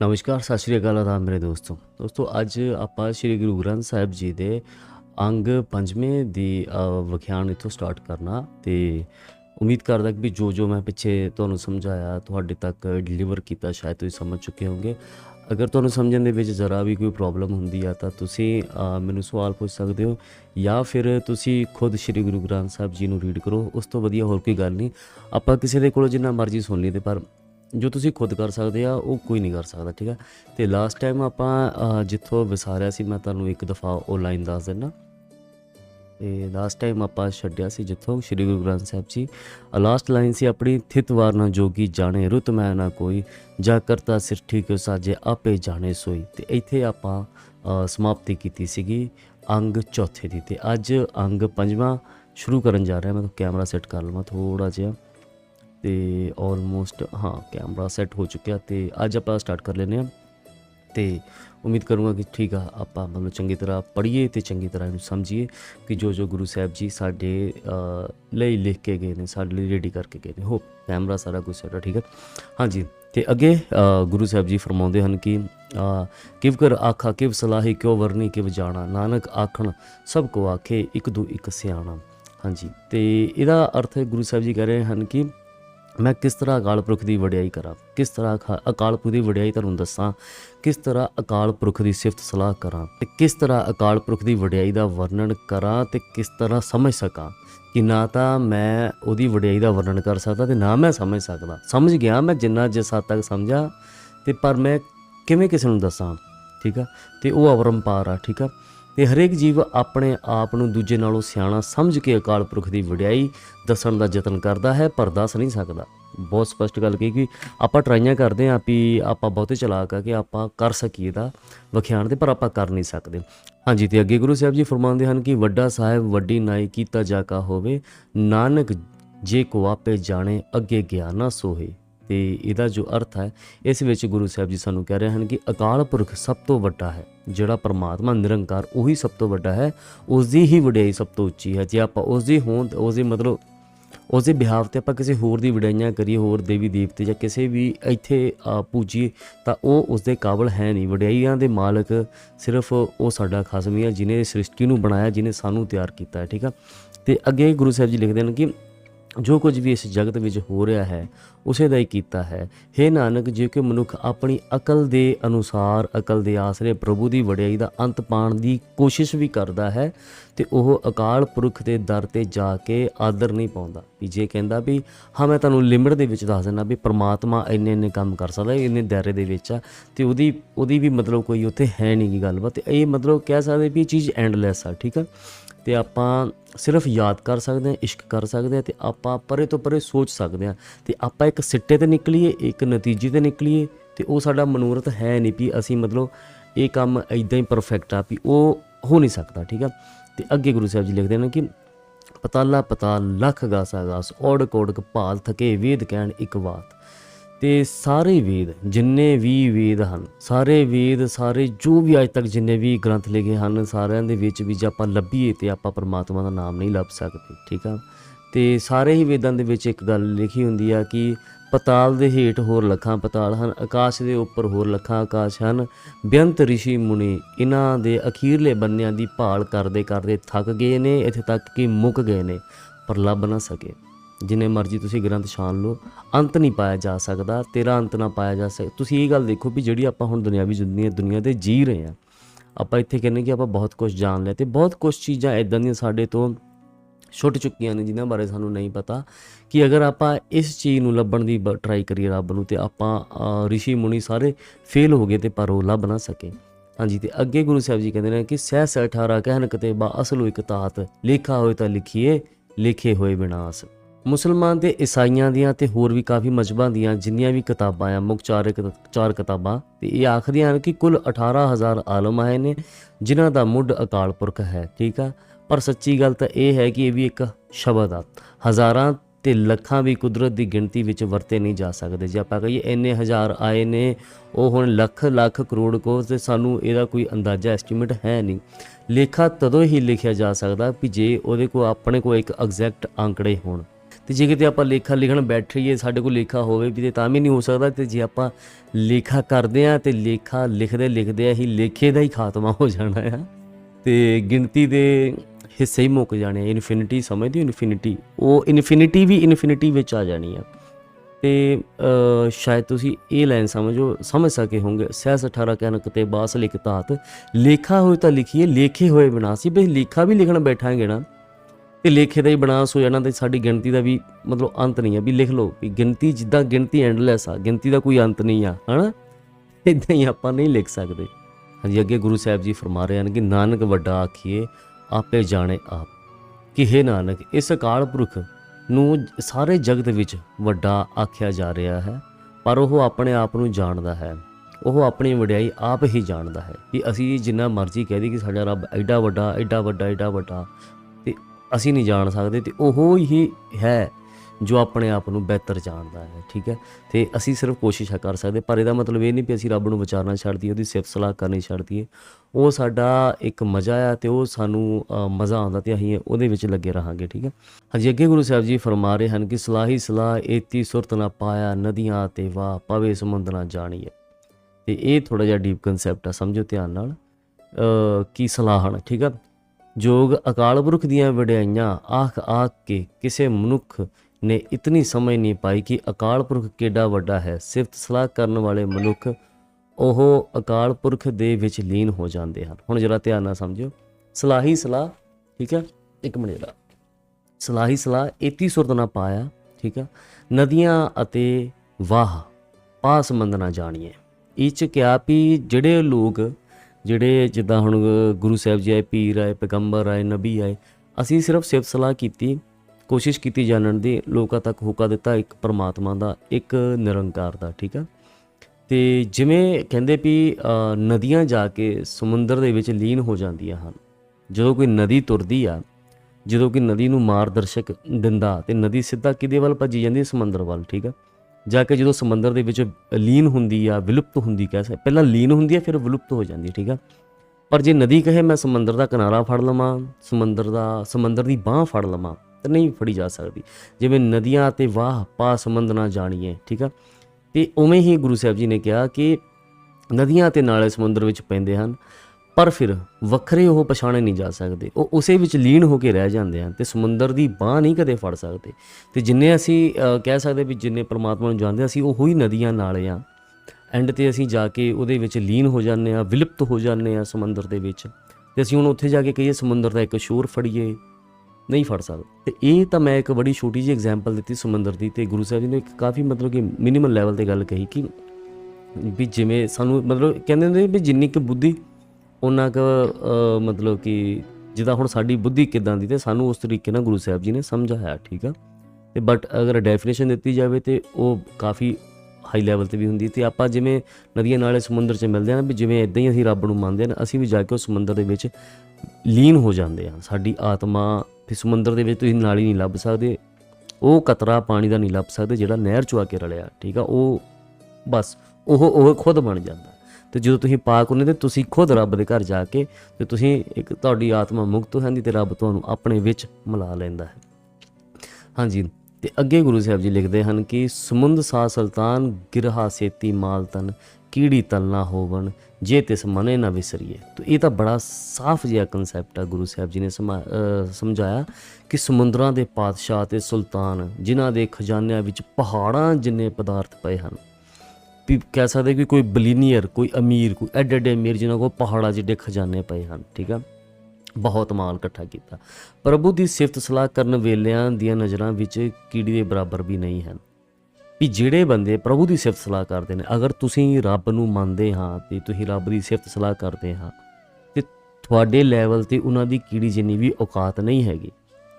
ਨਮਸਕਾਰ ਸਤਿ ਸ਼੍ਰੀ ਅਕਾਲ ਆਦਾਬ ਮੇਰੇ ਦੋਸਤੋ। ਦੋਸਤੋ ਅੱਜ ਆਪਾਂ ਸ਼੍ਰੀ ਗੁਰੂ ਗ੍ਰੰਥ ਸਾਹਿਬ ਜੀ ਦੇ ਅੰਗ ਪੰਜਵੇਂ ਦੀ ਅ, ਵਿਖਿਆਨ ਇੱਥੋਂ ਸਟਾਰਟ ਕਰਨਾ ਤੇ ਉਮੀਦ ਕਰਦਾ ਕਿ ਵੀ ਜੋ ਜੋ ਮੈਂ ਪਿੱਛੇ ਤੁਹਾਨੂੰ ਸਮਝਾਇਆ ਤੁਹਾਡੇ ਤੱਕ ਡਿਲੀਵਰ ਕੀਤਾ ਸ਼ਾਇਦ ਤੁਸੀਂ ਸਮਝ ਚੁੱਕੇ ਹੋਵੋਗੇ। ਅਗਰ ਤੁਹਾਨੂੰ ਸਮਝਣ ਦੇ ਵਿੱਚ ਜ਼ਰਾ ਵੀ ਕੋਈ ਪ੍ਰੋਬਲਮ ਹੁੰਦੀ ਆ ਤਾਂ ਤੁਸੀਂ ਮੈਨੂੰ ਸਵਾਲ ਪੁੱਛ ਸਕਦੇ ਹੋ ਜਾਂ ਫਿਰ ਤੁਸੀਂ ਖੁਦ ਸ਼੍ਰੀ ਗੁਰੂ ਗ੍ਰੰਥ ਸਾਹਿਬ ਜੀ ਨੂੰ ਰੀਡ ਕਰੋ। ਉਸ ਤੋਂ ਵਧੀਆ ਹੋਰ ਕੋਈ ਗੱਲ ਨਹੀਂ। ਆਪਾਂ ਕਿਸੇ ਦੇ ਕੋਲੋਂ ਜਿੰਨਾ ਮਰਜ਼ੀ ਸੁਣ ਲਈ ਪਰ ਜੋ ਤੁਸੀਂ ਖੁਦ ਕਰ ਸਕਦੇ ਆ, ਉਹ ਕੋਈ ਨਹੀਂ ਕਰ ਸਕਦਾ, ਠੀਕ ਆ? ਤੇ ਲਾਸਟ ਟਾਈਮ ਆਪਾਂ ਜਿੱਥੋਂ ਵਿਸਾਰਿਆ ਸੀ, ਮੈਂ ਤੁਹਾਨੂੰ ਇੱਕ ਦਫਾ ਉਹ ਲਾਈਨ ਦੱਸ ਦਿੰਦਾ। ਤੇ ਲਾਸਟ ਟਾਈਮ ਆਪਾਂ ਛੱਡਿਆ ਸੀ ਜਿੱਥੋਂ ਸ੍ਰੀ ਗੁਰੂ ਗ੍ਰੰਥ ਸਾਹਿਬ ਜੀ। ਲਾਸਟ ਲਾਈਨ ਸੀ ਆਪਣੀ, ਥਿਤ ਵਾਰ ਨਾ ਜੋਗੀ ਜਾਣੇ, ਰੁਤ ਮੈਂ ਨਾ ਕੋਈ, ਜਾ ਕਰਤਾ ਸਿਰਠੀ ਕਿਉ ਸਾਜੇ, ਆਪੇ ਜਾਣੇ ਸੋਈ। ਤੇ ਇੱਥੇ ਆਪਾਂ ਸਮਾਪਤੀ ਕੀਤੀ ਸੀਗੀ ਅੰਗ ਚੌਥੇ ਦੀ। ਤੇ ਅੱਜ ਅੰਗ ਪੰਜਵਾਂ ਸ਼ੁਰੂ ਕਰਨ ਜਾ ਰਿਹਾ, ਮੈਂ ਕੈਮਰਾ ਸੈੱਟ ਕਰ ਲਵਾਂ ਥੋੜਾ ਜਿਹਾ। ਤੇ ਆਲਮੋਸਟ ਹਾਂ ਕੈਮਰਾ ਸੈੱਟ ਹੋ ਚੁੱਕਿਆ ਤੇ ਅੱਜ ਆਪਾਂ ਸਟਾਰਟ ਕਰ ਲੈਨੇ ਆ ਤੇ ਉਮੀਦ ਕਰੂੰਗਾ ਕਿ ਠੀਕ ਆ, ਆਪਾਂ ਮਤਲਬ ਚੰਗੀ ਤਰ੍ਹਾਂ ਪੜ੍ਹੀਏ ਤੇ ਚੰਗੀ ਤਰ੍ਹਾਂ ਇਹਨੂੰ ਸਮਝੀਏ ਕਿ ਜੋ ਜੋ ਗੁਰੂ ਸਾਹਿਬ ਜੀ ਸਾਡੇ ਲਈ ਲਿਖ ਕੇ ਗਏ ਨੇ, ਸਾਡੇ ਲਈ ਰੈਡੀ ਕਰਕੇ ਗਏ ਨੇ। ਹੋ ਕੈਮਰਾ ਸਾਰਾ ਕੁਝ ਸਾਡਾ ਠੀਕ ਹੈ ਹਾਂਜੀ, ਤੇ ਅੱਗੇ ਗੁਰੂ ਸਾਹਿਬ ਜੀ ਫਰਮਾਉਂਦੇ ਹਨ ਕਿ ਕਿਵ ਕਰ ਆਖਾ, ਕਿਵ ਸਲਾਹੀ, ਕਿਉ ਵਰਨੀ, ਕਿਵ ਜਾਣਾ। ਨਾਨਕ ਆਖਣ, ਸਭ ਕੋ ਆਖੇ, ਇੱਕ ਦੂ ਇੱਕ ਸਿਆਣਾ। ਹਾਂਜੀ, ਤੇ ਇਹਦਾ ਅਰਥ ਗੁਰੂ ਸਾਹਿਬ ਜੀ ਕਹਿ ਰਹੇ ਹਨ ਕਿ ਮੈਂ ਕਿਸ ਤਰ੍ਹਾਂ ਅਕਾਲ ਪੁਰਖ ਦੀ ਵਡਿਆਈ ਕਰਾਂ? ਕਿਸ ਤਰ੍ਹਾਂ ਅਕਾ- ਅਕਾਲ ਪੁਰਖ ਦੀ ਵਡਿਆਈ ਤੁਹਾਨੂੰ ਦੱਸਾਂ? ਕਿਸ ਤਰ੍ਹਾਂ ਅਕਾਲ ਪੁਰਖ ਦੀ ਸਿਫਤ ਸਲਾਹ ਕਰਾਂ? ਤੇ ਕਿਸ ਤਰ੍ਹਾਂ ਅਕਾਲ ਪੁਰਖ ਦੀ ਵਡਿਆਈ ਦਾ ਵਰਣਨ ਕਰਾਂ ਤੇ ਕਿਸ ਤਰ੍ਹਾਂ ਸਮਝ ਸਕਾਂ? ਕਿ ਨਾ ਤਾਂ ਮੈਂ ਉਹਦੀ ਵਡਿਆਈ ਦਾ ਵਰਣਨ ਕਰ ਸਕਦਾ ਤੇ ਨਾ ਮੈਂ ਸਮਝ ਸਕਦਾ। ਸਮਝ ਗਿਆ ਮੈਂ ਜਿੰਨਾ ਜਿਸ ਹੱਦ ਤੱਕ ਸਮਝਾ ਤੇ ਪਰ ਮੈਂ ਕਿਵੇਂ ਕਿਸੇ ਨੂੰ ਦੱਸਾਂ? ਠੀਕ ਆ? ਤੇ ਉਹ ਅਵਰੰਪਾਰ ਆ, ਠੀਕ ਆ? ਤੇ ਹਰੇਕ ਜੀਵ ਆਪਣੇ ਆਪ ਨੂੰ ਦੂਜੇ ਨਾਲੋਂ ਸਿਆਣਾ ਸਮਝ ਕੇ ਅਕਾਲ ਪੁਰਖ ਦੀ ਵਡਿਆਈ ਦੱਸਣ ਦਾ ਯਤਨ ਕਰਦਾ ਹੈ, ਪਰ ਦੱਸ ਨਹੀਂ ਸਕਦਾ। ਬਹੁਤ ਸਪਸ਼ਟ ਗੱਲ ਕਹੀ ਕਿ ਆਪਾਂ ਟਰਾਈਆਂ ਕਰਦੇ ਆਂ ਵੀ ਆਪਾਂ ਬਹੁਤੇ ਚਲਾਕ ਆ ਕਿ ਆਪਾਂ ਕਰ ਸਕੀਏ ਦਾ ਵਿਖਿਆਣ ਤੇ ਪਰ ਆਪਾਂ ਕਰ ਨਹੀਂ ਸਕਦੇ। ਹਾਂਜੀ, ਤੇ ਅੱਗੇ ਗੁਰੂ ਸਾਹਿਬ ਜੀ ਫਰਮਾਉਂਦੇ ਹਨ ਕਿ ਵੱਡਾ ਸਾਹਿਬ, ਵੱਡੀ ਨਾਈ ਕੀਤਾ ਜਾਕਾ ਹੋਵੇ, ਨਾਨਕ ਜੇ ਕੋ ਆਪੇ ਜਾਣੇ, ਅੱਗੇ ਗਿਆਨ ਨਾ ਸੋਹੇ। ਤੇ ਇਹਦਾ ਜੋ ਅਰਥ ਹੈ, ਇਸ ਵਿੱਚ ਗੁਰੂ ਸਾਹਿਬ ਜੀ ਸਾਨੂੰ ਕਹਿ ਰਹੇ ਹਨ ਕਿ ਅਕਾਲ ਪੁਰਖ ਸਭ ਤੋਂ ਵੱਡਾ ਹੈ, ਜਿਹੜਾ ਪਰਮਾਤਮਾ ਨਿਰੰਕਾਰ ਉਹੀ ਸਭ ਤੋਂ ਵੱਡਾ ਹੈ ਉਸ ਦੀ ਹੀ ਵਡਿਆਈ ਸਭ ਤੋਂ ਉੱਚੀ ਹੈ। ਜੇ ਆਪਾਂ ਉਸ ਦੀ ਹੋਂਦ ਉਸ ਦੀ ਮਤਲਬ ਉਸ ਦੇ ਬਿਹਾਵ ਤੇ ਆਪਾਂ ਕਿਸੇ ਹੋਰ ਦੀ ਵਡਿਆਈਆਂ ਕਰੀਏ, ਹੋਰ ਦੇਵੀ ਦੇਵਤੇ ਜਾਂ ਕਿਸੇ ਵੀ ਇੱਥੇ ਪੂਜੀਏ, ਤਾਂ ਉਹ ਉਸ ਦੇ ਕਾਬਲ ਹੈ ਨਹੀਂ। ਵਡਿਆਈਆਂ ਦੇ ਮਾਲਕ ਸਿਰਫ ਉਹ ਸਾਡਾ ਖਸਮ ਹੈ ਜਿਨੇ ਸ੍ਰਿਸ਼ਟੀ ਨੂੰ ਬਣਾਇਆ ਜਿਨੇ ਸਾਨੂੰ ਤਿਆਰ ਕੀਤਾ ਹੈ, ਠੀਕ ਆ? ਤੇ ਅੱਗੇ ਗੁਰੂ ਸਾਹਿਬ ਜੀ ਲਿਖਦੇ ਹਨ ਕਿ ਜੋ ਕੁਝ ਵੀ ਇਸ ਜਗਤ ਵਿੱਚ ਹੋ ਰਿਹਾ ਹੈ, ਉਸੇ ਦਾ ਹੀ ਕੀਤਾ ਹੈ। हे ਨਾਨਕ, ਜੇ ਕਿ ਮਨੁੱਖ ਆਪਣੀ ਅਕਲ ਦੇ ਅਨੁਸਾਰ, ਅਕਲ ਦੇ ਆਸਰੇ ਪ੍ਰਭੂ ਦੀ ਵਡਿਆਈ ਦਾ ਅੰਤ ਪਾਣ ਦੀ ਕੋਸ਼ਿਸ਼ ਵੀ ਕਰਦਾ ਹੈ, ਤੇ ਉਹ ਅਕਾਲ ਪੁਰਖ ਦੇ ਦਰ ਤੇ ਜਾ ਕੇ ਆਦਰ ਨਹੀਂ ਪਾਉਂਦਾ। ਵੀ ਜੇ ਕਹਿੰਦਾ ਵੀ, ਹਾਂ, ਮੈਂ ਤੁਹਾਨੂੰ ਲਿਮਿਟ ਦੇ ਵਿੱਚ ਦੱਸ ਦਿੰਦਾ ਵੀ ਪ੍ਰਮਾਤਮਾ ਇੰਨੇ ਇੰਨੇ ਕੰਮ ਕਰ ਸਕਦਾ, ਇੰਨੇ ਦਾਇਰੇ ਦੇ ਵਿੱਚ ਆ, ਤੇ ਉਹਦੀ ਉਹਦੀ ਵੀ ਮਤਲਬ ਕੋਈ ਉੱਥੇ ਹੈ ਨਹੀਂ ਗੀ ਗੱਲਬਾਤ। ਇਹ ਮਤਲਬ ਕਹਿ ਸਕਦੇ ਵੀ ਇਹ ਚੀਜ਼ ਐਂਡਲੈਸ ਆ, ਠੀਕ ਆ? ਤੇ ਆਪਾਂ ਸਿਰਫ ਯਾਦ ਕਰ ਸਕਦੇ ਹਾਂ, ਇਸ਼ਕ ਕਰ ਸਕਦੇ ਹਾਂ ਤੇ ਆਪਾਂ ਪਰੇ ਤੋਂ ਪਰੇ ਸੋਚ ਸਕਦੇ ਹਾਂ। ਤੇ ਆਪਾਂ ਇੱਕ ਸਿੱਟੇ ਤੇ ਨਿਕਲੀਏ, ਇੱਕ ਨਤੀਜੇ ਤੇ ਨਿਕਲੀਏ ਤੇ ਉਹ ਸਾਡਾ ਮਨੋਰਥ ਹੈ ਨਹੀਂ ਵੀ ਅਸੀਂ ਮਤਲਬ ਇਹ ਕੰਮ ਇਦਾਂ ਹੀ ਪਰਫੈਕਟ ਆ ਵੀ ਉਹ ਹੋ ਨਹੀਂ ਸਕਦਾ, ਠੀਕ ਆ? ਤੇ ਅੱਗੇ ਗੁਰੂ ਸਾਹਿਬ ਜੀ ਲਿਖਦੇ ਨੇ ਕਿ ਪਤਾਲਾ ਪਤਾਲ ਲੱਖ ਗਾਸਾ ਗਾਸ ਔੜ ਕੋੜਕ ਭਾਲ ਥਕੇ ਵੇਦ ਕਹਿਣ ਇੱਕ ਬਾਤ। ਤੇ ਸਾਰੇ ਵੇਦ, ਜਿੰਨੇ ਵੀ ਵੇਦ ਹਨ, ਸਾਰੇ ਵੇਦ, ਸਾਰੇ ਜੋ ਵੀ ਅੱਜ ਤੱਕ ਜਿੰਨੇ ਵੀ ਗ੍ਰੰਥ ਲਿਖੇ ਹਨ, ਸਾਰਿਆਂ ਦੇ ਵਿੱਚ ਵੀ ਜੇ ਆਪਾਂ ਲੱਭੀਏ ਤੇ ਆਪਾਂ ਪਰਮਾਤਮਾ ਦਾ ਨਾਮ ਨਹੀਂ ਲੱਭ ਸਕਦੇ, ਠੀਕ ਆ? ਤੇ ਸਾਰੇ ਹੀ ਵੇਦਾਂ ਦੇ ਵਿੱਚ ਇੱਕ ਗੱਲ ਲਿਖੀ ਹੁੰਦੀ ਆ ਕਿ ਪਤਾਲ ਦੇ ਹੇਠ ਹੋਰ ਲੱਖਾਂ ਪਤਾਲ ਹਨ, ਆਕਾਸ਼ ਦੇ ਉੱਪਰ ਹੋਰ ਲੱਖਾਂ ਆਕਾਸ਼ ਹਨ, ਬੇਅੰਤ ਰਿਸ਼ੀ ਮੁਨੀ ਇਹਨਾਂ ਦੇ ਅਖੀਰਲੇ ਬੰਨਿਆਂ ਦੀ ਭਾਲ ਕਰਦੇ ਕਰਦੇ ਥੱਕ ਗਏ ਨੇ, ਇੱਥੇ ਤੱਕ ਕਿ ਮੁੱਕ ਗਏ ਨੇ, ਪਰ ਲੱਭ ਨਾ ਸਕੇ। ਜਿੰਨੇ ਮਰਜ਼ੀ ਤੁਸੀਂ ਗ੍ਰੰਥ ਛਾਣ ਲਓ ਅੰਤ ਨਹੀਂ ਪਾਇਆ ਜਾ ਸਕਦਾ ਤੇਰਾ ਅੰਤ ਨਾ ਪਾਇਆ ਜਾ ਸਕਦਾ ਤੁਸੀਂ ਇਹ ਗੱਲ ਦੇਖੋ ਵੀ ਜਿਹੜੀ ਆਪਾਂ ਹੁਣ ਦੁਨਿਆਵੀ ਦੁਨੀਆ ਦੁਨੀਆ ਤੇ ਜੀ ਰਹੇ ਆ ਆਪਾਂ ਇੱਥੇ ਕਹਿੰਦੇ ਕਿ ਆਪਾਂ ਬਹੁਤ ਕੁਝ ਜਾਣ ਲਿਆ ਤੇ ਬਹੁਤ ਕੁਝ ਚੀਜ਼ਾਂ ਇਦਾਂ ਦੀਆਂ ਸਾਡੇ ਤੋਂ ਛੁੱਟ ਚੁੱਕੀਆਂ ਨੇ ਜਿਨ੍ਹਾਂ ਬਾਰੇ ਸਾਨੂੰ ਨਹੀਂ ਪਤਾ ਕਿ ਅਗਰ ਆਪਾਂ ਇਸ ਚੀਜ਼ ਨੂੰ ਲੱਭਣ ਦੀ ਟਰਾਈ ਕਰੀਏ ਰੱਬ ਨੂੰ ਤੇ ਆਪਾਂ ਅ, ਰਿਸ਼ੀ ਮੁਨੀ ਸਾਰੇ ਫੇਲ ਹੋ ਗਏ ਤੇ ਪਰ ਉਹ ਲੱਭ ਨਾ ਸਕੇ। ਹਾਂਜੀ ਤੇ ਅੱਗੇ ਗੁਰੂ ਸਾਹਿਬ ਜੀ ਕਹਿੰਦੇ ਨੇ ਕਿ ਸਹਿ ਸਹਿ 18 ਕਹਿਣ ਕਤੇ ਬਾ ਅਸਲੂ ਇਕ ਤਾਤ ਲਿਖਾ ਹੋਏ ਤਾਂ ਲਿਖੀਏ ਲਿਖੇ ਹੋਏ ਵਿਨਾਸ਼ ਮੁਸਲਮਾਨ ਤੇ ਈਸਾਈਆਂ ਦੀਆਂ ਤੇ ਹੋਰ ਵੀ ਕਾਫੀ ਮਜ਼ਹਬਾਂ ਦੀਆਂ ਜਿੰਨੀਆਂ ਵੀ ਕਿਤਾਬਾਂ ਆ, ਮੁੱਖ ਚਾਰ ਕਿਤ- ਚਾਰ ਕਿਤਾਬਾਂ, ਤੇ ਇਹ ਆਖਦੀਆਂ ਹਨ ਕਿ ਕੁੱਲ 18000 ਆਲਮ ਆਏ ਨੇ, ਜਿਨ੍ਹਾਂ ਦਾ ਮੁੱਢ ਅਕਾਲ ਪੁਰਖ ਹੈ, ਠੀਕ ਆ? ਪਰ ਸੱਚੀ ਗੱਲ ਤਾਂ ਇਹ ਹੈ ਕਿ ਇਹ ਵੀ ਇੱਕ ਸ਼ਬਦ ਆ। ਹਜ਼ਾਰਾਂ ਤੇ ਲੱਖਾਂ ਵੀ ਕੁਦਰਤ ਦੀ ਗਿਣਤੀ ਵਿੱਚ ਵਰਤੇ ਨਹੀਂ ਜਾ ਸਕਦੇ। ਜੇ ਆਪਾਂ ਕਹੀਏ ਇੰਨੇ ਹਜ਼ਾਰ ਆਏ ਨੇ, ਉਹ ਹੁਣ ਲੱਖ ਲੱਖ ਕਰੋੜ ਕੋ ਤੇ ਸਾਨੂੰ ਇਹਦਾ ਕੋਈ ਅੰਦਾਜ਼ਾ, ਐਸਟੀਮੇਟ ਹੈ ਨਹੀਂ। ਲੇਖਾ ਤਦੋਂ ਹੀ ਲਿਖਿਆ ਜਾ ਸਕਦਾ ਵੀ ਜੇ ਉਹਦੇ ਕੋ ਆਪਣੇ ਕੋ ਇੱਕ ਐਗਜ਼ੈਕਟ ਅੰਕੜੇ ਹੋਣ। ਤੇ ਜੇ ਕਿਤੇ ਆਪਾਂ ਲੇਖਾ ਲਿਖਣ ਬੈਠੀਏ, ਸਾਡੇ ਕੋਲ ਲੇਖਾ ਹੋਵੇ ਵੀ ਤੇ ਤਾਂ ਵੀ ਨਹੀਂ ਹੋ ਸਕਦਾ ਤੇ ਜੇ ਆਪਾਂ ਲੇਖਾ ਕਰਦੇ ਆ ਤੇ ਲੇਖਾ ਲਿਖਦੇ ਲਿਖਦੇ ਹੀ ਲੇਖੇ ਦਾ ਹੀ ਖਾਤਮਾ ਹੋ ਜਾਣਾ ਆ। ਤੇ ਗਿਣਤੀ ਦੇ ਹਿੱਸੇ ਹੀ ਮੁੱਕ ਜਾਣੇ ਇਨਫਿਨਿਟੀ ਸਮਝਦੇ ਹੋ? ਇਨਫਿਨਿਟੀ। ਉਹ ਇਨਫਿਨਿਟੀ ਵੀ ਇਨਫਿਨਿਟੀ ਵਿੱਚ ਆ ਜਾਣੀ ਆ। ਤੇ ਸ਼ਾਇਦ ਤੁਸੀਂ ਇਹ ਲਾਈਨ ਸਮਝੋ, ਸਮਝ ਸਕੇ ਹੋਗੇ ਸਹਿਸ 18 ਕਨਕ ਤੇ ਬਾਸ ਲਿਖ ਤਾਤ ਲੇਖਾ ਹੋਏ ਤਾਂ ਲਿਖੀਏ, ਲੇਖੇ ਹੋਏ ਵਿਨਾਸ਼ ਵੀ ਲੇਖਾ ਵੀ ਲਿਖਣ ਬੈਠਾਂਗੇ ਨਾ। ਤੇ ਲੇਖੇ ਦਾ ਹੀ ਵਿਨਾਸ਼ ਹੋ ਜਾਣਾ ਤੇ ਸਾਡੀ ਗਿਣਤੀ ਦਾ ਵੀ ਮਤਲਬ ਅੰਤ ਨਹੀਂ ਆ, ਵੀ ਲਿਖ ਲਓ ਵੀ ਗਿਣਤੀ ਜਿੱਦਾਂ ਗਿਣਤੀ ਐਂਡਲੈਸ ਆ, ਗਿਣਤੀ ਦਾ ਕੋਈ ਅੰਤ ਨਹੀਂ ਆ, ਹਨਾ? ਇਦਾਂ ਹੀ ਆਪਾਂ ਨਹੀਂ ਲਿਖ ਸਕਦੇ। ਹਾਂਜੀ, ਅੱਗੇ ਗੁਰੂ ਸਾਹਿਬ ਜੀ ਫਰਮਾ ਰਹੇ ਹਨ ਕਿ ਨਾਨਕ ਵੱਡਾ ਆਖੀਏ, ਆਪੇ ਜਾਣੇ ਆਪ। ਕਿ ਹੈ ਨਾਨਕ, ਇਸ ਅਕਾਲ ਪੁਰਖ ਨੂੰ ਸਾਰੇ ਜਗਤ ਵਿੱਚ ਵੱਡਾ ਆਖਿਆ ਜਾ ਰਿਹਾ ਹੈ, ਪਰ ਉਹ ਆਪਣੇ ਆਪ ਨੂੰ ਜਾਣਦਾ ਹੈ। ਉਹ ਆਪਣੀ ਵਡਿਆਈ ਆਪ ਹੀ ਜਾਣਦਾ ਹੈ ਕਿ ਅਸੀਂ ਜਿੰਨਾ ਮਰਜ਼ੀ ਕਹਿ ਦਈਏ ਕਿ ਸਾਡਾ ਰੱਬ ਐਡਾ ਵੱਡਾ ਐਡਾ ਵੱਡਾ ਐਡਾ ਵੱਡਾ ਅਸੀਂ ਨਹੀਂ ਜਾਣ ਸਕਦੇ ਤੇ ਉਹ ਹੀ ਹੈ ਜੋ ਆਪਣੇ ਆਪ ਨੂੰ ਬਿਹਤਰ ਜਾਣਦਾ ਹੈ ਠੀਕ ਹੈ? ਤੇ ਅਸੀਂ ਸਿਰਫ ਕੋਸ਼ਿਸ਼ਾਂ ਕਰ ਸਕਦੇ ਪਰ ਇਹਦਾ ਮਤਲਬ ਇਹ ਨਹੀਂ ਕਿ ਅਸੀਂ ਰੱਬ ਨੂੰ ਵਿਚਾਰਨਾ ਛੱਡ ਦਈਏ ਉਹਦੀ ਸਿਫਤ ਸਲਾਹ ਕਰਨੀ ਛੱਡ ਦਈਏ। ਉਹ ਸਾਡਾ ਇੱਕ ਮਜ਼ਾ ਆ ਤੇ ਉਹ ਸਾਨੂੰ ਮਜ਼ਾ ਆਉਂਦਾ ਤੇ ਅਸੀਂ ਉਹਦੇ ਵਿੱਚ ਲੱਗੇ ਰਹਾਂਗੇ ਠੀਕ ਹੈ? ਹਾਂਜੀ ਅੱਗੇ ਗੁਰੂ ਸਾਹਿਬ ਜੀ ਫਰਮਾ ਰਹੇ ਹਨ ਕਿ ਸਲਾਹੀ ਸਲਾਹ ਏਤੀ ਸੁਰਤ ਨਾ ਪਾਇਆ ਨਦੀਆਂ ਤੇ ਵਾ ਪਵੇ ਸਮੁੰਦਰ ਨਾ ਜਾਣੀਏ। ਤੇ ਇਹ ਥੋੜਾ ਜਿਹਾ ਡੀਪ ਕਨਸੈਪਟ ਆ ਸਮਝੋ ਧਿਆਨ ਨਾਲ ਅ, ਕੀ ਸਲਾਹਣ ਠੀਕ ਆ? ਜੋਗ ਅਕਾਲ ਪੁਰਖ ਦੀਆਂ ਵਡਿਆਈਆਂ ਆਖ ਆਖ ਕੇ ਕਿਸੇ ਮਨੁੱਖ ਨੇ ਇਤਨੀ ਸਮਝ ਨਹੀਂ ਪਾਈ ਕਿ ਅਕਾਲ ਪੁਰਖ ਕਿੱਡਾ ਵੱਡਾ ਹੈ। ਸਿਫਤ ਸਲਾਹ ਕਰਨ ਵਾਲੇ ਮਨੁੱਖ ਉਹ ਅਕਾਲ ਪੁਰਖ ਦੇ ਵਿੱਚ ਲੀਨ ਹੋ ਜਾਂਦੇ ਹਨ। ਹੁਣ ਜਰਾ ਧਿਆਨ ਨਾਲ ਸਮਝਿਓ। ਸਲਾਹੀ ਸਲਾਹ, ਠੀਕ ਹੈ? ਇੱਕ ਮਿੰਟ ਜਰਾ। ਸਲਾਹੀ ਸਲਾਹ, ਏਤੀ ਸੁਰਤ ਨਾ ਪਾਇਆ, ਠੀਕ ਹੈ? ਨਦੀਆਂ ਅਤੇ ਵਾਹ, ਪਾਸ ਮੰਦ ਨਾ ਜਾਣੀਏ। ਇਹ ਚ ਕਿਹਾ ਵੀ ਜਿਹੜੇ ਲੋਕ ਜਿਹੜੇ ਜਿੱਦਾਂ ਹੁਣ ਗੁਰੂ ਸਾਹਿਬ ਜੀ ਆਏ, ਪੀਰ ਆਏ, ਪੈਗੰਬਰ ਆਏ, ਨਬੀ ਆਏ, ਅਸੀਂ ਸਿਰਫ ਸਿਫਤ ਸਲਾਹ ਕੀਤੀ, ਕੋਸ਼ਿਸ਼ ਕੀਤੀ ਜਾਣਨ ਦੀ, ਲੋਕਾਂ ਤੱਕ ਹੋਕਾ ਦਿੱਤਾ ਇੱਕ ਪਰਮਾਤਮਾ ਦਾ, ਇੱਕ ਨਿਰੰਕਾਰ ਦਾ, ਠੀਕ ਆ? ਤੇ ਜਿਵੇਂ ਕਹਿੰਦੇ ਵੀ ਨਦੀਆਂ ਜਾ ਕੇ ਸਮੁੰਦਰ ਦੇ ਵਿੱਚ ਲੀਨ ਹੋ ਜਾਂਦੀਆਂ ਹਨ, ਜਦੋਂ ਕੋਈ ਨਦੀ ਤੁਰਦੀ ਆ, ਜਦੋਂ ਕਿ ਨਦੀ ਨੂੰ ਮਾਰਗਦਰਸ਼ਕ ਦਿੰਦਾ ਤੇ ਨਦੀ ਸਿੱਧਾ ਕਿਹਦੇ ਵੱਲ ਭੱਜੀ ਜਾਂਦੀ ਸਮੁੰਦਰ ਵੱਲ, ਠੀਕ ਆ? ਜਾ ਕੇ ਜਦੋਂ ਸਮੁੰਦਰ ਦੇ ਵਿੱਚ ਲੀਨ ਹੁੰਦੀ ਆ, ਵਿਲੁਪਤ ਹੁੰਦੀ ਕਹਿ ਸਕਦੇ। ਪਹਿਲਾਂ ਲੀਨ ਹੁੰਦੀ ਆ, ਫਿਰ ਵਿਲੁਪਤ ਹੋ ਜਾਂਦੀ, ਠੀਕ ਆ? ਪਰ ਜੇ ਨਦੀ ਕਹੇ, ਮੈਂ ਸਮੁੰਦਰ ਦਾ ਕਿਨਾਰਾ ਫੜ ਲਵਾਂ, ਸਮੁੰਦਰ ਦਾ, ਸਮੁੰਦਰ ਦੀ ਬਾਹ ਫੜ ਲਵਾਂ, ਤਾਂ ਨਹੀਂ ਫੜੀ ਜਾ ਸਕਦੀ। ਜਿਵੇਂ ਨਦੀਆਂ ਤੇ ਵਾਹ, ਪਾ ਸਮੁੰਦ ਨਾ ਜਾਣੀਏ, ਠੀਕ ਆ? ਤੇ ਉਵੇਂ ਹੀ ਗੁਰੂ ਸਾਹਿਬ ਜੀ ਨੇ ਕਿਹਾ ਕਿ ਨਦੀਆਂ ਤੇ ਨਾਲੇ ਸਮੁੰਦਰ ਵਿੱਚ ਪੈਂਦੇ ਹਨ। ਪਰ ਫਿਰ ਵੱਖਰੇ ਉਹ ਪਛਾਣੇ ਨਹੀਂ ਜਾ ਸਕਦੇ। ਉਹ ਉਸੇ ਵਿੱਚ ਲੀਨ ਹੋ ਕੇ ਰਹਿ ਜਾਂਦੇ ਹਨ ਤੇ ਸਮੁੰਦਰ ਦੀ ਬਾਹ ਨਹੀਂ ਕਦੇ ਫੜ ਸਕਦੇ। ਤੇ ਜਿੰਨੇ ਅਸੀਂ ਕਹਿ ਸਕਦੇ ਵੀ ਜਿੰਨੇ ਪ੍ਰਮਾਤਮਾ ਨੂੰ ਜਾਣਦੇ ਹਾਂ, ਅਸੀਂ ਉਹ ਹੀ ਨਦੀਆਂ ਨਾਲੇ ਆ। ਐਂਡ ਤੇ ਅਸੀਂ ਜਾ ਕੇ ਉਹਦੇ ਵਿੱਚ ਲੀਨ ਹੋ ਜਾਂਦੇ ਆ ਵਿਲੁਪਤ ਹੋ ਜਾਂਦੇ ਆ ਸਮੁੰਦਰ ਦੇ ਵਿੱਚ। ਤੇ ਅਸੀਂ ਹੁਣ ਉੱਥੇ ਜਾ ਕੇ ਕਹੀਏ ਸਮੁੰਦਰ ਦਾ ਇੱਕ ਸ਼ੋਰ ਫੜੀਏ ਨਹੀਂ ਫੜ ਸਕਦੇ। ਤੇ ਇਹ ਤਾਂ ਮੈਂ ਇੱਕ ਬੜੀ ਛੋਟੀ ਜਿਹੀ ਐਗਜ਼ਾਮਪਲ ਦਿੱਤੀ ਸਮੁੰਦਰ ਦੀ ਤੇ ਗੁਰੂ ਸਾਹਿਬ ਜੀ ਨੇ ਇੱਕ ਕਾਫੀ ਮਤਲਬ ਕਿ ਮਿਨੀਮਮ ਲੈਵਲ ਤੇ ਗੱਲ ਕਹੀ ਕਿ ਵੀ ਜਿਵੇਂ ਸਾਨੂੰ ਮਤਲਬ ਕਹਿੰਦੇ ਹੁੰਦੇ ਵੀ ਜਿੰਨੀ ਕੁ ਬੁੱਧੀ ਉਹਨਾਂ ਕੁ ਮਤਲਬ ਕਿ ਜਿੱਦਾਂ ਹੁਣ ਸਾਡੀ ਬੁੱਧੀ ਕਿਦਾਂ ਦੀ ਤੇ ਸਾਨੂੰ ਉਸ ਤਰੀਕੇ ਨਾਲ ਗੁਰੂ ਸਾਹਿਬ ਜੀ ਨੇ ਸਮਝਾਇਆ, ਠੀਕ ਆ? ਤੇ ਬਟ ਅਗਰ ਡੈਫੀਨੇਸ਼ਨ ਦਿੱਤੀ ਜਾਵੇ ਤੇ ਉਹ ਕਾਫੀ ਹਾਈ ਲੈਵਲ ਤੇ ਵੀ ਹੁੰਦੀ ਹੈ ਤੇ ਆਪਾਂ ਜਿਵੇਂ ਨਦੀਆਂ ਨਾਲੇ ਸਮੁੰਦਰ 'ਚ ਮਿਲਦੇ ਹਾਂ ਵੀ ਜਿਵੇਂ ਇਦਾਂ ਹੀ ਅਸੀਂ ਰੱਬ ਨੂੰ ਮੰਨਦੇ ਹਾਂ ਅਸੀਂ ਵੀ ਜਾ ਕੇ ਉਸ ਸਮੁੰਦਰ ਦੇ ਵਿੱਚ ਲੀਨ ਹੋ ਜਾਂਦੇ ਹਾਂ। ਸਾਡੀ ਆਤਮਾ ਫਿਰ ਸਮੁੰਦਰ ਦੇ ਵਿੱਚ ਤੁਸੀਂ ਨਾਲੀ ਨਹੀਂ ਲੱਭ ਸਕਦੇ। ਉਹ ਕਤਰਾ ਪਾਣੀ ਦਾ ਨਹੀਂ ਲੱਭ ਸਕਦੇ ਜਿਹੜਾ ਨਹਿਰ ਚੋਂ ਆ ਕੇ ਰਲਿਆ, ਠੀਕ ਆ? ਉਹ ਬਸ ਉਹ ਉਹ ਖੁਦ ਬਣ ਜਾਂਦਾ। ਤੇ ਜਦੋਂ ਤੁਸੀਂ ਪਾਕ ਹੁੰਦੇ ਤੇ ਤੁਸੀਂ ਖੁਦ ਰੱਬ ਦੇ ਘਰ ਜਾ ਕੇ ਤੇ ਤੁਸੀਂ ਇੱਕ ਤੁਹਾਡੀ ਆਤਮਾ ਮੁਕਤ ਹੋ ਜਾਂਦੀ ਤੇ ਰੱਬ ਤੁਹਾਨੂੰ ਆਪਣੇ ਵਿੱਚ ਮਿਲਾ ਲੈਂਦਾ ਹੈ। ਹਾਂਜੀ, ਤੇ ਅੱਗੇ ਗੁਰੂ ਸਾਹਿਬ ਜੀ ਲਿਖਦੇ ਹਨ ਕਿ ਸਮੁੰਦ ਸਾ ਸੁਲਤਾਨ, ਗਿਰਹਾ ਸੇਤੀ ਮਾਲਤਨ ਕੀੜੀ ਤਲਨਾ ਹੋਵਣ, ਜੇ ਤਿਸ ਮਨੇ ਨਾ ਵਿਸਰੀਏ। ਤਾਂ ਇਹ ਤਾਂ ਬੜਾ ਸਾਫ਼ ਜਿਹਾ ਕਨਸੈਪਟ ਆ ਗੁਰੂ ਸਾਹਿਬ ਜੀ ਨੇ ਸਮਾ- ਸਮਝਾਇਆ ਕਿ ਸਮੁੰਦਰਾਂ ਦੇ ਪਾਤਸ਼ਾਹ ਤੇ ਸੁਲਤਾਨ, ਜਿਨ੍ਹਾਂ ਦੇ ਖਜ਼ਾਨਿਆਂ ਵਿੱਚ ਪਹਾੜਾਂ ਜਿੰਨੇ ਪਦਾਰਥ ਪਏ ਹਨ ਕਹਿ ਸਕਦੇ ਕਿ ਕੋਈ ਬਲੀਨੀਅਰ, ਕੋਈ ਅਮੀਰ, ਕੋਈ ਐਡੇ ਐਡੇ ਅਮੀਰ ਜਿਨ੍ਹਾਂ ਕੋਲ ਪਹਾੜਾਂ ਜਿੱਡੇ ਖਜ਼ਾਨੇ ਪਏ ਹਨ, ਠੀਕ ਆ? ਬਹੁਤ ਮਾਲ ਇਕੱਠਾ ਕੀਤਾ। ਪ੍ਰਭੂ ਦੀ ਸਿਫਤ ਸਲਾਹ ਕਰਨ ਵੇਲਿਆਂ ਦੀਆਂ ਨਜ਼ਰਾਂ ਵਿੱਚ ਕੀੜੀ ਦੇ ਬਰਾਬਰ ਵੀ ਨਹੀਂ ਹਨ। ਵੀ ਜਿਹੜੇ ਬੰਦੇ ਪ੍ਰਭੂ ਦੀ ਸਿਫਤ ਸਲਾਹ ਕਰਦੇ ਨੇ, ਅਗਰ ਤੁਸੀਂ ਰੱਬ ਨੂੰ ਮੰਨਦੇ ਹਾਂ ਤੇ ਤੁਸੀਂ ਰੱਬ ਦੀ ਸਿਫਤ ਸਲਾਹ ਕਰਦੇ ਹਾਂ, ਤੇ ਤੁਹਾਡੇ ਲੈਵਲ ਤੇ ਉਹਨਾਂ ਦੀ ਕੀੜੀ ਜਿੰਨੀ ਵੀ ਔਕਾਤ ਨਹੀਂ ਹੈਗੀ,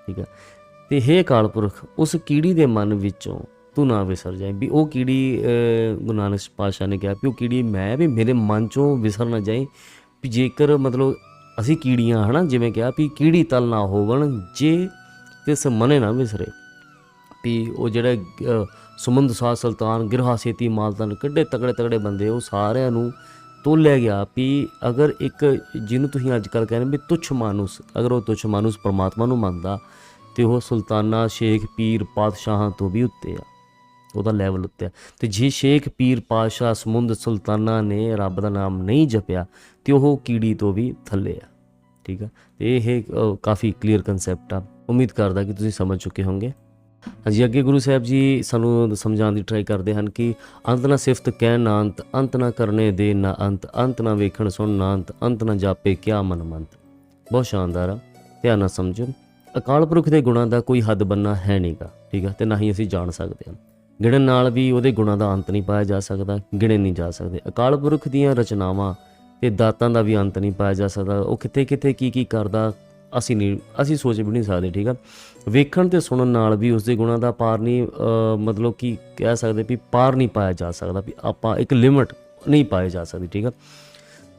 ਠੀਕ ਹੈ ਤੇ ਹੇ ਅਕਾਲ ਪੁਰਖ, ਉਸ ਕੀੜੀ ਦੇ ਮਨ ਵਿੱਚੋਂ ਤੂੰ ਨਾ ਵਿਸਰ ਜਾਏ ਵੀ ਉਹ ਕੀੜੀ ਗੁਰੂ ਨਾਨਕ ਪਾਤਸ਼ਾਹ ਨੇ ਕਿਹਾ ਵੀ ਉਹ ਕੀੜੀ ਮੈਂ ਵੀ ਮੇਰੇ ਮਨ ਚੋਂ ਵਿਸਰ ਨਾ ਜਾਏ ਵੀ ਜੇਕਰ ਮਤਲਬ ਅਸੀਂ ਕੀੜੀਆਂ ਹਨਾ ਜਿਵੇਂ ਕਿਹਾ ਵੀ ਕੀੜੀ ਤਲ ਨਾ ਹੋਵਣ ਜੇ ਤਿਸ ਮਨੇ ਨਾ ਵਿਸਰੇ। ਵੀ ਉਹ ਜਿਹੜਾ ਅਹ, ਸੁਮੰਦ ਸਾਹ ਸੁਲਤਾਨ ਗਿਰਹਾ ਸੇਤੀ ਮਾਲਤਨ ਕਿੱਡੇ ਤਕੜੇ ਤਕੜੇ ਬੰਦੇ ਉਹ ਸਾਰਿਆਂ ਨੂੰ ਤੋਲਿਆ ਗਿਆ। ਵੀ ਅਗਰ ਇੱਕ ਜਿਹਨੂੰ ਤੁਸੀਂ ਅੱਜ ਕੱਲ ਕਹਿੰਦੇ ਵੀ ਤੁੱਛ ਮਾਨੁਸ ਅਗਰ ਉਹ ਤੁੱਛ ਮਾਨੁਸ ਪਰਮਾਤਮਾ ਨੂੰ ਮੰਨਦਾ ਤੇ ਉਹ ਸੁਲਤਾਨਾ ਸ਼ੇਖ ਪੀਰ ਪਾਤਸ਼ਾਹਾਂ ਤੋਂ ਵੀ ਉੱਤੇ ਆ। ਉਹਦਾ ਲੈਵਲ ਉੱਤੇ ਆ। ਤੇ ਜੇ ਸ਼ੇਖ ਪੀਰ ਪਾਤਸ਼ਾਹ ਸਮੁੰਦ ਸੁਲਤਾਨਾ ਨੇ ਰੱਬ ਦਾ ਨਾਮ ਨਹੀਂ ਜਪਿਆ, ਤੇ ਉਹ ਕੀੜੀ ਤੋਂ ਵੀ ਥੱਲੇ ਆ। ਠੀਕ ਆ? ਤੇ ਇਹ ਕਾਫੀ ਕਲੀਅਰ ਕਨਸੈਪਟ ਆ। ਉਮੀਦ ਕਰਦਾ ਕਿ ਤੁਸੀਂ ਸਮਝ ਚੁੱਕੇ ਹੋਵੋਗੇ ਹਾਂਜੀ, ਅੱਗੇ ਗੁਰੂ ਸਾਹਿਬ ਜੀ ਸਾਨੂੰ ਸਮਝਾਉਣ ਦੀ ਟਰਾਈ ਕਰਦੇ ਹਨ ਕਿ ਅੰਤ ਨਾ ਸਿਫਤ ਕਹਿ ਨਾ ਅੰਤ ਅੰਤ ਨਾ ਕਰਨੇ ਦੇ, ਨਾ ਅੰਤ ਅੰਤ ਨਾ ਵੇਖਣ ਸੁਣ, ਨਾ ਅੰਤ ਅੰਤ ਨਾ ਜਾਪੇ ਕਿਆ ਮਨ ਮੰਤ ਬਹੁਤ ਸ਼ਾਨਦਾਰ ਆ। ਧਿਆਨ ਨਾਲ ਸਮਝੋ। ਅਕਾਲ ਪੁਰਖ ਦੇ ਗੁਣਾਂ ਦਾ ਕੋਈ ਹੱਦ ਬੰਨਾ ਹੈ ਨਹੀਂਗਾ ਠੀਕ ਆ? ਤੇ ਨਾ ਹੀ ਅਸੀਂ ਜਾਣ ਸਕਦੇ ਹਾਂ। ਗਿਣਨ ਨਾਲ ਵੀ ਉਹਦੇ ਗੁਣਾਂ ਦਾ ਅੰਤ ਨਹੀਂ ਪਾਇਆ ਜਾ ਸਕਦਾ, ਗਿਣੇ ਨਹੀਂ ਜਾ ਸਕਦੇ। ਅਕਾਲ ਪੁਰਖ ਦੀਆਂ ਰਚਨਾਵਾਂ ਤੇ ਦਾਤਾਂ ਦਾ ਵੀ ਅੰਤ ਨਹੀਂ ਪਾਇਆ ਜਾ ਸਕਦਾ। ਉਹ ਕਿਤੇ ਕਿਤੇ ਕੀ ਕੀ ਕਰਦਾ, ਅਸੀਂ ਨਹੀਂ, ਅਸੀਂ ਸੋਚ ਵੀ ਨਹੀਂ ਸਕਦੇ, ਠੀਕ ਆ? ਵੇਖਣ ਤੇ ਸੁਣਨ ਨਾਲ ਵੀ ਉਸ ਦੇ ਗੁਣਾਂ ਦਾ ਪਾਰ ਨਹੀਂ ਮਤਲਬ ਕਿ ਕਹਿ ਸਕਦੇ ਵੀ ਪਾਰ ਨਹੀਂ ਪਾਇਆ ਜਾ ਸਕਦਾ ਵੀ ਆਪਾਂ ਇੱਕ ਲਿਮਟ ਨਹੀਂ ਪਾਏ ਜਾ ਸਕਦੀ, ਠੀਕ ਆ?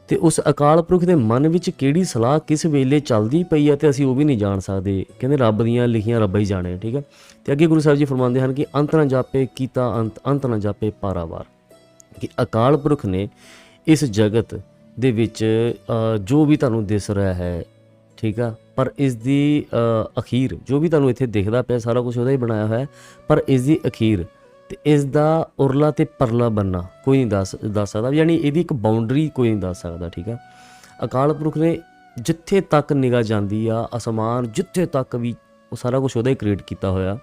ਤੇ ਉਸ ਅਕਾਲ ਪੁਰਖ ਦੇ ਮਨ ਵਿੱਚ ਕਿਹੜੀ ਸਲਾਹ ਕਿਸ ਵੇਲੇ ਚੱਲਦੀ ਪਈ ਹੈ ਤੇ ਅਸੀਂ ਉਹ ਵੀ ਨਹੀਂ ਜਾਣ ਸਕਦੇ। ਕਹਿੰਦੇ ਰੱਬ ਦੀਆਂ ਲਿਖੀਆਂ ਰੱਬ ਹੀ ਜਾਣੇ, ਠੀਕ ਹੈ ਤੇ ਅੱਗੇ ਗੁਰੂ ਸਾਹਿਬ ਜੀ ਫਰਮਾਉਂਦੇ ਹਨ ਕਿ ਅੰਤ ਨਾ ਜਾਪੇ ਕੀਤਾ ਅੰਤ ਅੰਤ ਨਾ ਜਾਪੇ ਪਾਰਾਵਾਰ। ਕਿ ਅਕਾਲ ਪੁਰਖ ਨੇ ਇਸ ਜਗਤ ਦੇ ਵਿੱਚ ਜੋ ਵੀ ਤੁਹਾਨੂੰ ਦਿਸ ਰਿਹਾ ਹੈ, ਠੀਕ ਆ? ਪਰ ਇਸ ਦੀ ਅਖੀਰ, ਜੋ ਵੀ ਤੁਹਾਨੂੰ ਇੱਥੇ ਦਿਖਦਾ ਪਿਆ ਸਾਰਾ ਕੁਝ ਉਹਦਾ ਹੀ ਬਣਾਇਆ ਹੋਇਆ ਹੈ, ਪਰ ਇਸ ਦੀ ਅਖੀਰ ਤੇ ਇਸ ਦਾ ਉਰਲਾ ਤੇ ਪਰਲਾ ਬੰਨਾ ਕੋਈ ਨਹੀਂ ਦੱਸ ਦੱਸ ਸਕਦਾ, ਯਾਨੀ ਇਹਦੀ ਇੱਕ ਬਾਉਂਡਰੀ ਕੋਈ ਨਹੀਂ ਦੱਸ ਸਕਦਾ, ਠੀਕ ਆ ਅਕਾਲ ਪੁਰਖ ਨੇ ਜਿੱਥੇ ਤੱਕ ਨਿਗਾਹ ਜਾਂਦੀ ਆ, ਅਸਮਾਨ ਜਿੱਥੇ ਤੱਕ ਵੀ ਉਹ ਸਾਰਾ ਕੁਝ ਉਹਦਾ ਹੀ ਕ੍ਰੀਏਟ ਕੀਤਾ ਹੋਇਆ।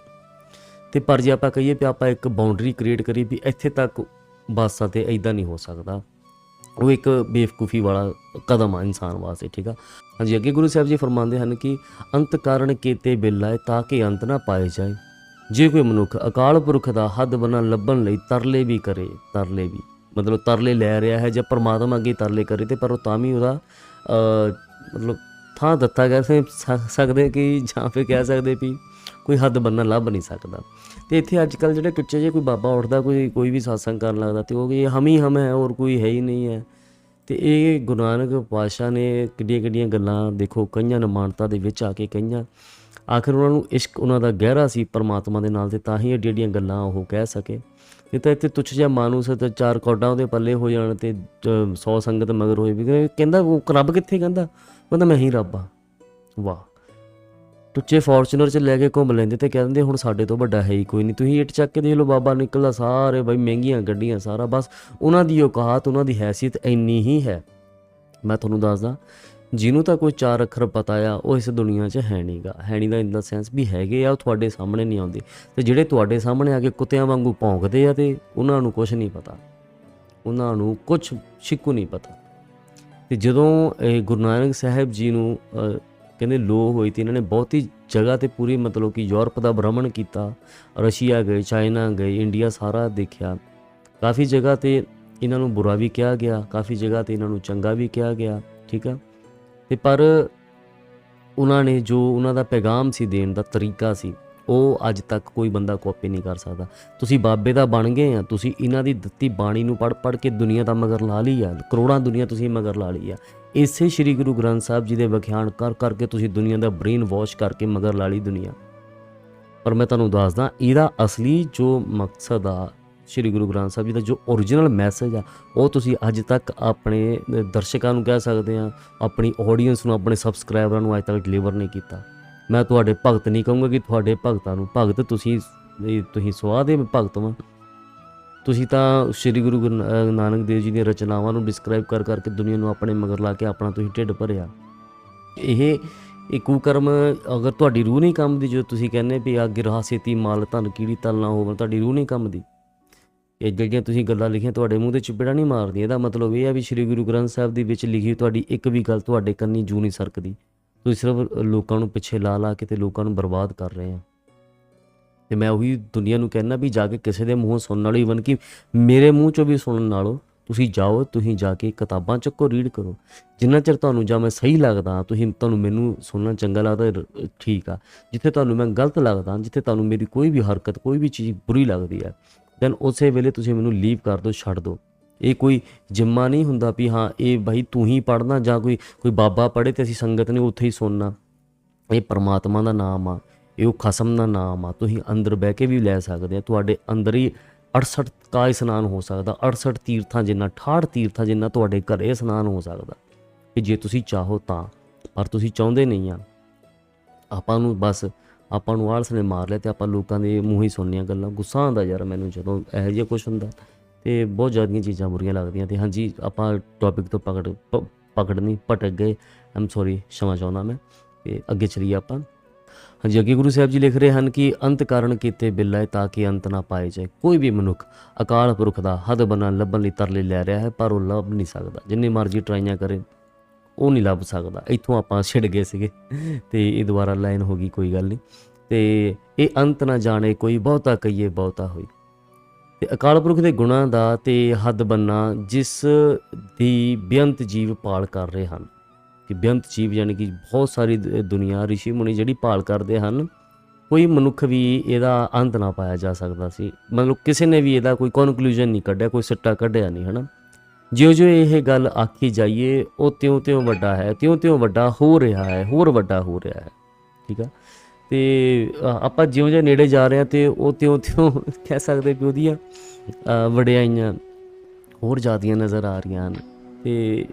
ਤੇ ਪਰ ਜੇ ਆਪਾਂ ਕਹੀਏ ਵੀ ਆਪਾਂ ਇੱਕ ਬਾਉਂਡਰੀ ਕ੍ਰੀਏਟ ਕਰੀ ਵੀ ਇੱਥੇ ਤੱਕ ਬਸ ਆ ਤੇ ਐਦਾਂ ਨਹੀਂ ਹੋ ਸਕਦਾ। ਉਹ ਇੱਕ ਬੇਵਕੂਫੀ ਵਾਲਾ ਕਦਮ ਆ ਇਨਸਾਨ ਵਾਸਤੇ, ਠੀਕ ਆ? ਹਾਂਜੀ, ਅੱਗੇ ਗੁਰੂ ਸਾਹਿਬ ਜੀ ਫਰਮਾਉਂਦੇ ਹਨ ਕਿ ਅੰਤ ਕਾਰਨ ਕੀਤੇ ਬਿਲਾਏ ਤਾਂ ਕਿ ਅੰਤ ਨਾ ਪਾਏ ਜਾਏ। ਜੇ ਕੋਈ ਮਨੁੱਖ ਅਕਾਲ ਪੁਰਖ ਦਾ ਹੱਦ ਬਣਾ ਲੱਭਣ ਲਈ ਤਰਲੇ ਵੀ ਕਰੇ, ਤਰਲੇ ਵੀ, ਮਤਲਬ ਤਰਲੇ ਲੈ ਰਿਹਾ ਹੈ ਜਾਂ ਪਰਮਾਤਮਾ ਅੱਗੇ ਤਰਲੇ ਕਰੇ ਤੇ ਪਰ ਉਹ ਤਾਂ ਵੀ ਉਹਦਾ ਮਤਲਬ ਥਾਂ ਦਿੱਤਾ ਗਿਆ ਸੇ ਸਕਦੇ ਕਿ ਜਾਂ ਫਿਰ ਕਹਿ ਸਕਦੇ ਵੀ ਕੋਈ ਹੱਦ ਬੰਨਾ ਲੱਭ ਨਹੀਂ ਸਕਦਾ। ਤੇ ਇੱਥੇ ਅੱਜ ਕੱਲ ਜਿਹੜੇ ਕਿੱਚੇ ਜੇ ਕੋਈ ਬਾਬਾ ਉੱਠਦਾ, ਕੋਈ ਕੋਈ ਵੀ satsang ਕਰਨ ਲੱਗਦਾ ਤੇ ਉਹ ਕਿ ਹਮ ਹੀ ਹਮ ਹੈ ਔਰ ਕੋਈ ਹੈ ਹੀ ਨਹੀਂ ਹੈ। ਤੇ ਇਹ ਗੁਰੂ ਨਾਨਕ ਪਾਤਸ਼ਾਹ ਨੇ ਕਿੱਡੀਆਂ ਕਿੱਡੀਆਂ ਗੱਲਾਂ ਦੇਖੋ, ਕਈਆਂ ਨਮਾਨਤਾ ਦੇ ਵਿੱਚ ਆ ਕੇ ਕਈਆਂ ਆਖਿਰ ਉਹਨਾਂ ਨੂੰ ਇਸ਼ਕ ਉਹਨਾਂ ਦਾ ਗਹਿਰਾ ਸੀ ਪਰਮਾਤਮਾ ਦੇ ਨਾਲ ਤੇ ਤਾਂ ਹੀ ਏਡੀਆਂ ਏਡੀਆਂ ਗੱਲਾਂ ਉਹ ਕਹਿ ਸਕੇ। ਨਹੀਂ ਤਾਂ ਇੱਥੇ ਤੁੱਛ ਜਿਹਾ ਮਾਨੂਸ ਤੇ ਚਾਰ ਕੋਡਾਂ ਉਹਦੇ ਪੱਲੇ ਹੋ ਜਾਣ ਤੇ 100 ਸੰਗਤ ਮਗਰ ਹੋਏ ਵੀ ਕਹਿੰਦਾ ਉਹ ਰੱਬ ਕਿੱਥੇ ਕਹਿੰਦਾ? ਕਹਿੰਦਾ ਮੈਂ ਹੀ ਰੱਬ ਆ ਵਾਹ। ਟੁੱਚੇ ਫੋਰਚੂਨਰ ਚ ਲੈ ਕੇ ਘੁੰਮ ਲੈਂਦੇ ਤੇ ਕਹਿ ਦਿੰਦੇ, ਹੁਣ ਸਾਡੇ ਤੋਂ ਵੱਡਾ ਹੈ ਹੀ ਕੋਈ ਨਹੀਂ। ਤੁਸੀਂ ਇੱਟ ਚੱਕ ਕੇ ਦੇਖ ਲਓ ਬਾਬਾ ਨਿਕਲਦਾ ਸਾਰੇ ਬਈ ਮਹਿੰਗੀਆਂ ਗੱਡੀਆਂ ਸਾਰਾ, ਬਸ ਉਹਨਾਂ ਦੀ ਔਕਾਤ, ਉਹਨਾਂ ਦੀ ਹੈਸੀਅਤ ਇੰਨੀ ਹੀ ਹੈ। ਮੈਂ ਤੁਹਾਨੂੰ ਦੱਸਦਾ ਜਿਹਨੂੰ ਤਾਂ ਕੋਈ ਚਾਰ ਅੱਖਰ ਪਤਾ ਆ, ਉਹ ਇਸ ਦੁਨੀਆ 'ਚ ਹੈ ਨਹੀਂਗਾ ਹੈ ਨਹੀਂ ਦਾ ਇਨ ਦਾ ਸੈਂਸ ਵੀ ਹੈਗੇ ਆ, ਉਹ ਤੁਹਾਡੇ ਸਾਹਮਣੇ ਨਹੀਂ ਆਉਂਦੇ। ਤੇ ਜਿਹੜੇ ਤੁਹਾਡੇ ਸਾਹਮਣੇ ਆ ਕੇ ਕੁੱਤਿਆਂ ਵਾਂਗੂ ਭੌਂਕਦੇ ਆ ਤੇ ਉਹਨਾਂ ਨੂੰ ਕੁਝ ਨਹੀਂ ਪਤਾ। ਉਹਨਾਂ ਨੂੰ ਕੁਝ ਛਿੱਕੂ ਨਹੀਂ ਪਤਾ। ਤੇ ਜਦੋਂ ਗੁਰੂ ਨਾਨਕ ਸਾਹਿਬ ਜੀ ਨੂੰ ਕਹਿੰਦੇ ਲੋ ਹੋਈ ਤੇ ਇਹਨਾਂ ਨੇ ਬਹੁਤੀ ਜਗ੍ਹਾ ਤੇ ਪੂਰੀ ਮਤਲਬ ਕਿ ਯੂਰਪ ਦਾ ਭ੍ਰਮਣ ਕੀਤਾ, ਰਸ਼ੀਆ ਗਏ, ਚਾਈਨਾ ਗਏ, ਇੰਡੀਆ ਸਾਰਾ ਦੇਖਿਆ। ਕਾਫੀ ਜਗ੍ਹਾ ਤੇ ਇਹਨਾਂ ਨੂੰ ਬੁਰਾ ਵੀ ਕਿਹਾ ਗਿਆ, ਕਾਫੀ ਜਗ੍ਹਾ ਤੇ ਇਹਨਾਂ ਨੂੰ ਚੰਗਾ ਵੀ ਕਿਹਾ ਗਿਆ, ਠੀਕ ਆ? ਤੇ ਪਰ ਉਹਨਾਂ ਨੇ ਜੋ ਉਹਨਾਂ ਦਾ ਪੈਗਾਮ ਸੀ ਦੇਣ ਦਾ ਤਰੀਕਾ ਸੀ, ਉਹ ਅੱਜ ਤੱਕ ਕੋਈ ਬੰਦਾ ਕਾਪੀ ਨਹੀਂ ਕਰ ਸਕਦਾ। ਤੁਸੀਂ ਬਾਬੇ ਦਾ ਬਣ ਗਏ ਆ, ਤੁਸੀਂ ਇਹਨਾਂ ਦੀ ਦਿੱਤੀ ਬਾਣੀ ਨੂੰ ਪੜ ਪੜ ਕੇ ਦੁਨੀਆ ਦਾ ਮਗਰ ਲਾ ਲਈ ਆ, ਕਰੋੜਾਂ ਦੁਨੀਆ ਤੁਸੀਂ ਮਗਰ ਲਾ ਲਈ ਆ। ਇਸੇ ਸ੍ਰੀ ਗੁਰੂ ਗ੍ਰੰਥ ਸਾਹਿਬ ਜੀ ਦੇ ਵਿਖਿਆਨ ਕਰ ਕਰਕੇ ਤੁਸੀਂ ਦੁਨੀਆ ਦਾ ਬ੍ਰੇਨ ਵਾਸ਼ ਕਰਕੇ ਮਗਰ ਲਾ ਲਈ ਦੁਨੀਆ। ਪਰ ਮੈਂ ਤੁਹਾਨੂੰ ਦੱਸਦਾ, ਇਹਦਾ ਅਸਲੀ ਜੋ ਮਕਸਦ ਆ ਸ੍ਰੀ ਗੁਰੂ ਗ੍ਰੰਥ ਸਾਹਿਬ ਜੀ ਦਾ ਜੋ origignal ਮੈਸੇਜ ਆ, ਉਹ ਤੁਸੀਂ ਅੱਜ ਤੱਕ ਆਪਣੇ ਦਰਸ਼ਕਾਂ ਨੂੰ ਕਹਿ ਸਕਦੇ ਆ, ਆਪਣੀ ਆਡੀਅנס ਨੂੰ, ਆਪਣੇ ਸਬਸਕ੍ਰਾਈਬਰਾਂ ਨੂੰ ਅੱਜ ਤੱਕ ਡਿਲੀਵਰ ਨਹੀਂ ਕੀਤਾ। ਮੈਂ ਤੁਹਾਡੇ ਭਗਤ ਨਹੀਂ ਕਹੂੰਗਾ ਕਿ ਤੁਹਾਡੇ ਭਗਤਾਂ ਨੂੰ, ਭਗਤ ਤੁਸੀਂ ਤੁਸੀਂ ਸਵਾਹ ਦੇ ਭਗਤ ਵਾਂ। ਤੁਸੀਂ ਤਾਂ ਸ੍ਰੀ ਗੁਰੂ ਗੁਰੂ ਨਾਨਕ ਦੇਵ ਜੀ ਦੀਆਂ ਰਚਨਾਵਾਂ ਨੂੰ ਡਿਸਕ੍ਰਾਈਬ ਕਰ ਕਰਕੇ ਦੁਨੀਆ ਨੂੰ ਆਪਣੇ ਮਗਰ ਲਾ ਕੇ ਆਪਣਾ ਤੁਸੀਂ ਢਿੱਡ ਭਰਿਆ। ਇਹ ਇਹ ਕੁਕਰਮ ਅਗਰ ਤੁਹਾਡੀ ਰੂਹ ਨਹੀਂ ਕੰਮ ਦੀ ਜੋ ਤੁਸੀਂ ਕਹਿੰਦੇ ਵੀ ਆ ਗਿਰਹਾ ਸੇਤੀ ਮਾਲ ਧਨ ਕੀੜੀ ਤਲ ਨਾ ਹੋਵੇ ਤੁਹਾਡੀ ਰੂਹ ਨਹੀਂ ਕੰਮ ਦੀ ਇਹ ਜਿਹੜੀਆਂ ਤੁਸੀਂ ਗੱਲਾਂ ਲਿਖੀਆਂ ਤੁਹਾਡੇ ਮੂੰਹ ਤੇ ਚਿਪੜਾ ਨਹੀਂ ਮਾਰਦੀਆਂ, ਇਹਦਾ ਮਤਲਬ ਇਹ ਆ ਵੀ ਸ੍ਰੀ ਗੁਰੂ ਗ੍ਰੰਥ ਸਾਹਿਬ ਦੇ ਵਿੱਚ ਲਿਖੀ ਤੁਹਾਡੀ ਇੱਕ ਵੀ ਗੱਲ ਤੁਹਾਡੇ ਕੰਨੀ ਜੂ ਨਹੀਂ ਸਰਕਦੀ। ਤੁਸੀਂ ਸਿਰਫ ਲੋਕਾਂ ਨੂੰ ਪਿੱਛੇ ਲਾ ਲਾ ਕੇ ਤੇ ਲੋਕਾਂ ਨੂੰ ਬਰਬਾਦ ਕਰ ਰਹੇ ਆ। ਤੇ ਮੈਂ ਉਹੀ ਦੁਨੀਆ ਨੂੰ ਕਹਿਣਾ ਵੀ ਜਾ ਕੇ ਕਿਸੇ ਦੇ ਮੂੰਹੋਂ ਸੁਣਨ ਨਾਲੋਂ ਇਵਨ ਕਿ ਮੇਰੇ ਮੂੰਹ ਚੋਂ ਵੀ ਸੁਣਨ ਨਾਲੋਂ ਤੁਸੀਂ ਜਾਓ, ਤੁਸੀਂ ਜਾ ਕੇ ਕਿਤਾਬਾਂ ਚੱਕੋ ਰੀਡ ਕਰੋ। ਜਿੰਨਾ ਚਿਰ ਤੁਹਾਨੂੰ ਜਾਂ ਮੈਂ ਸਹੀ ਲੱਗਦਾ, ਤੁਸੀਂ ਤੁਹਾਨੂੰ ਮੈਨੂੰ ਸੁਣਨਾ ਚੰਗਾ ਲੱਗਦਾ ਠੀਕ ਆ। ਜਿੱਥੇ ਤੁਹਾਨੂੰ ਮੈਂ ਗਲਤ ਲੱਗਦਾ, ਜਿੱਥੇ ਤੁਹਾਨੂੰ ਮੇਰੀ ਕੋਈ ਵੀ ਹਰਕਤ, ਕੋਈ ਵੀ ਚੀਜ਼ ਬੁਰੀ ਲੱਗਦੀ ਹੈ ਦੈਨ ਉਸੇ ਵੇਲੇ ਤੁਸੀਂ ਮੈਨੂੰ ਲੀਵ ਕਰ ਦਿਓ, ਛੱਡ ਦਿਓ। ਇਹ ਕੋਈ ਜਿੰਮਾ ਨਹੀਂ ਹੁੰਦਾ ਵੀ ਹਾਂ, ਇਹ ਭਾਈ ਤੂੰ ਹੀ ਪੜਨਾ ਜਾਂ ਕੋਈ ਕੋਈ ਬਾਬਾ ਪੜੇ ਤੇ ਅਸੀਂ ਸੰਗਤ ਨੇ ਉੱਥੇ ਹੀ ਸੁਣਨਾ। ਇਹ ਪਰਮਾਤਮਾ ਦਾ ਨਾਮ ਆ, ਇਹ ਉਹ ਖਸਮ ਦਾ ਨਾਮ ਆ, ਤੁਸੀਂ ਅੰਦਰ ਬਹਿ ਕੇ ਵੀ ਲੈ ਸਕਦੇ ਆ, ਤੁਹਾਡੇ ਅੰਦਰ ਹੀ 68 ਕਾ ਇਸ਼ਨਾਨ ਹੋ ਸਕਦਾ 68 ਤੀਰਥਾਂ ਜਿੰਨਾ 68 ਤੀਰਥਾਂ ਜਿੰਨਾ ਤੁਹਾਡੇ ਘਰੇ ਇਸ਼ਨਾਨ ਹੋ ਸਕਦਾ। ਕਿ ਜੇ ਤੁਸੀਂ ਚਾਹੋ ਤਾਂ, ਪਰ ਤੁਸੀਂ ਚਾਹੁੰਦੇ ਨਹੀਂ ਆ। ਆਪਾਂ ਨੂੰ ਬਸ ਆਪਾਂ ਨੂੰ ਆਲਸ ਨੇ ਮਾਰ ਲਿਆ ਤੇ ਆਪਾਂ ਲੋਕਾਂ ਦੇ ਮੂੰਹ ਹੀ ਸੁਣਨੀਆਂ ਗੱਲਾਂ। ਗੁੱਸਾ ਆਉਂਦਾ ਯਾਰ ਮੈਨੂੰ ਜਦੋਂ ਇਹੋ ਜਿਹਾ ਕੁਝ ਹੁੰਦਾ ਤੇ ਬਹੁਤ ਜ਼ਿਆਦੀਆਂ ਚੀਜ਼ਾਂ ਬੁਰੀਆਂ ਲੱਗਦੀਆਂ ਤੇ ਹਾਂਜੀ, ਆਪਾਂ ਟੌਪਿਕ ਤੋਂ ਪਕੜ ਪਕੜ ਨਹੀਂ ਭਟਕ ਗਏ। ਆਮ ਸੌਰੀ ਸ਼ਮਾ ਚਾਹੁੰਦਾ ਮੈਂ ਤੇ ਅੱਗੇ ਚਲੀਏ ਆਪਾਂ। ਹਾਂਜੀ, ਅੱਗੇ ਗੁਰੂ ਸਾਹਿਬ ਜੀ ਲਿਖ ਰਹੇ ਹਨ ਕਿ ਅੰਤ ਕਾਰਨ ਕੀਤੇ ਬਿੱਲਾ ਤਾਂ ਕਿ ਅੰਤ ਨਾ ਪਾਏ ਜਾਏ। ਕੋਈ ਵੀ ਮਨੁੱਖ ਅਕਾਲ ਪੁਰਖ ਦਾ ਹੱਦ ਬਣਾ ਲੱਭਣ ਲਈ ਤਰਲੇ ਲੈ ਰਿਹਾ ਹੈ, ਪਰ ਉਹ ਲੱਭ ਨਹੀਂ ਸਕਦਾ। ਜਿੰਨੀ ਮਰਜ਼ੀ ਟਰਾਈਆਂ ਕਰੇ। ਉਹ ਨਹੀਂ ਲੱਭ ਸਕਦਾ। ਇੱਥੋਂ ਆਪਾਂ ਛਿੜ ਗਏ ਸੀਗੇ ਤੇ ਇਹ ਦੁਬਾਰਾ ਲਾਈਨ ਹੋ ਗਈ, ਕੋਈ ਗੱਲ ਨਹੀਂ। ਤੇ ਇਹ ਅੰਤ ਨਾ ਜਾਣੇ, ਕੋਈ ਬਹੁਤਾ ਕਹੀਏ, ਬਹੁਤਾ ਹੋਈ। ਤੇ ਅਕਾਲ ਪੁਰਖ ਦੇ ਗੁਣਾਂ ਦਾ ਤੇ ਹੱਦ ਬੰਨਾ ਜਿਸ ਦੀ ਬੇਅੰਤ ਜੀਵ ਪਾਲ ਕਰ ਰਹੇ ਹਨ। ਕਿ ਬੇਅੰਤ ਜੀਵ ਯਾਨੀ ਕਿ ਬਹੁਤ ਸਾਰੀ ਦੁਨੀਆ, ਰਿਸ਼ੀ ਮੁਨੀ ਜਿਹੜੀ ਪਾਲ ਕਰਦੇ ਹਨ, ਕੋਈ ਮਨੁੱਖ ਵੀ ਇਹਦਾ ਅੰਤ ਨਾ ਪਾਇਆ ਜਾ ਸਕਦਾ ਸੀ। ਮਤਲਬ ਕਿਸੇ ਨੇ ਵੀ ਇਹਦਾ ਕੋਈ ਕਨਕਲੂਜਨ ਨਹੀਂ ਕੱਢਿਆ, ਕੋਈ ਸਿੱਟਾ ਕੱਢਿਆ ਨਹੀਂ, ਹਨਾ? ਜਿਉਂ ਜਿਉਂ ਇਹ ਗੱਲ ਆਖੀ ਜਾਈਏ, ਉਹ ਤਿਉਂ ਤਿਉਂ ਵੱਡਾ ਹੈ, ਤਿਉਂ ਤਿਉਂ ਵੱਡਾ ਹੋ ਰਿਹਾ ਹੈ, ਹੋਰ ਵੱਡਾ ਹੋ ਰਿਹਾ ਹੈ, ਠੀਕ ਆ? ਤੇ ਆਪਾਂ ਜਿਉਂ ਜਿਉਂ ਨੇੜੇ ਜਾ ਰਹੇ ਹਾਂ ਤੇ ਉਹ ਤਿਉਂ ਤਿਉਂ ਕਹਿ ਸਕਦੇ ਵੀ ਉਹਦੀਆਂ ਵਡਿਆਈਆਂ ਹੋਰ ਜ਼ਿਆਦੀਆਂ ਨਜ਼ਰ ਆ ਰਹੀਆਂ ਹਨ। ਤੇ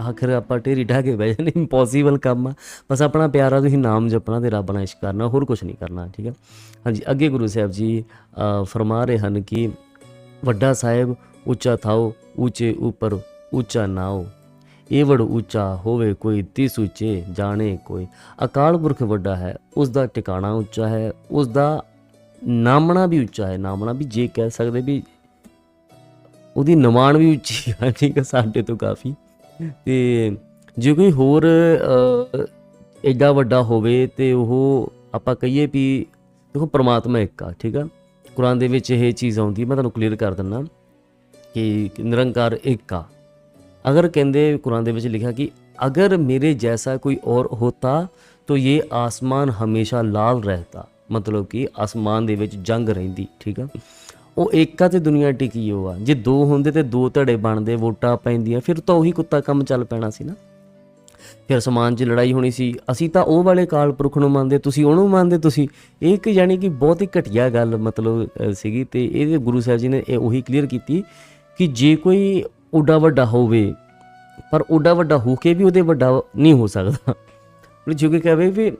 ਆਖਰ ਆਪਾਂ ਢੇਰੀ ਢਾਹ ਕੇ ਬਹਿ ਜਾਣੇ ਇੰਪੋਸੀਬਲ ਕੰਮ ਆ। ਬਸ ਆਪਣਾ ਪਿਆਰਾ ਤੁਸੀਂ ਨਾਮ ਜਪਣਾ ਤੇ ਰੱਬ ਨਾਲ ਇਸ਼ਕ ਕਰਨਾ, ਹੋਰ ਕੁਝ ਨਹੀਂ ਕਰਨਾ, ਠੀਕ ਹੈ ਹਾਂਜੀ, ਅੱਗੇ ਗੁਰੂ ਸਾਹਿਬ ਜੀ ਫਰਮਾ ਰਹੇ ਹਨ ਕਿ ਵੱਡਾ ਸਾਹਿਬ ਉੱਚਾ ਥਾਓ ਉੱਚੇ ਉੱਪਰ ਉੱਚਾ ਨਾਓ ਏਵੜ ਉੱਚਾ ਹੋਵੇ ਕੋਈ ਤਿਸ ਉੱਚੇ ਜਾਣੇ ਕੋਈ ਅਕਾਲ ਪੁਰਖ ਵੱਡਾ ਹੈ ਉਸ ਦਾ ਟਿਕਾਣਾ ਉੱਚਾ ਹੈ ਉਸ ਦਾ ਨਾਮਣਾ ਵੀ ਉੱਚਾ ਹੈ ਨਾਮਣਾ ਵੀ ਜੇ ਕਹਿ ਸਕਦੇ ਵੀ ਉਹਦੀ ਨਿਮਾਣ ਵੀ ਉੱਚੀ ਹੈ ਠੀਕ ਹੈ ਸਾਡੇ ਤੋਂ ਕਾਫੀ ਤੇ ਜੇ ਕੋਈ ਹੋਰ ਐਡਾ ਵੱਡਾ ਹੋਵੇ ਤੇ ਉਹ ਆਪਾਂ ਕਹੀਏ ਵੀ ਦੇਖੋ ਪ੍ਰਮਾਤਮਾ ਇੱਕ ਆ ਠੀਕ ਆ ਕੁਰਾਨ ਦੇ ਵਿੱਚ ਇਹ ਚੀਜ਼ ਆਉਂਦੀ ਮੈਂ ਤੁਹਾਨੂੰ ਕਲੀਅਰ ਕਰ ਦਿੰਦਾ ਕਿ ਨਿਰੰਕਾਰ ਇੱਕ ਆ ਅਗਰ ਕਹਿੰਦੇ ਕੁਰਾਨ ਦੇ ਵਿੱਚ ਲਿਖਿਆ ਕਿ ਅਗਰ ਮੇਰੇ ਜੈਸਾ ਕੋਈ ਔਰ ਹੋਤਾ, ਤੋ ਇਹ ਆਸਮਾਨ ਹਮੇਸ਼ਾ ਲਾਲ ਰਹਤਾ। ਮਤਲਬ ਕਿ ਆਸਮਾਨ ਦੇ ਵਿੱਚ ਜੰਗ ਰਹਿੰਦੀ, ਠੀਕ ਆ? ਉਹ ਏਕਾ ਤੇ ਦੁਨੀਆ ਟਿਕੀ ਹੋ ਆ ਜੇ ਦੋ ਹੁੰਦੇ ਤੇ ਦੋ ਧੜੇ ਬਣਦੇ, ਵੋਟਾਂ ਪੈਂਦੀਆਂ, ਫਿਰ ਤਾਂ ਉਹੀ ਕੁੱਤਾ ਕੰਮ ਚੱਲ ਪੈਣਾ ਸੀ ਨਾ। ਫਿਰ ਸਮਾਨ 'ਚ ਲੜਾਈ ਹੋਣੀ ਸੀ। ਅਸੀਂ ਤਾਂ ਉਹ ਵਾਲੇ ਕਾਲ ਪੁਰਖ ਨੂੰ ਮੰਨਦੇ, ਤੁਸੀਂ ਉਹਨੂੰ ਮੰਨਦੇ, ਤੁਸੀਂ। ਇਹ ਕਿ ਯਾਨੀ ਕਿ ਬਹੁਤ ਹੀ ਘਟੀਆ ਗੱਲ ਮਤਲਬ ਸੀਗੀ ਤੇ ਇਹਦੇ ਗੁਰੂ ਸਾਹਿਬ ਜੀ ਨੇ ਇਹ ਉਹੀ ਕਲੀਅਰ ਕੀਤੀ ਕਿ ਜੇ ਕੋਈ ਉੱਡਾ ਵੱਡਾ ਹੋਵੇ ਪਰ ਉੱਡਾ ਵੱਡਾ ਹੋ ਕੇ ਵੀ ਉਹਦੇ ਵੱਡਾ ਨਹੀਂ ਹੋ ਸਕਦਾ। ਉਹ ਜੋ ਕਿ ਕਹਵੇ ਵੀ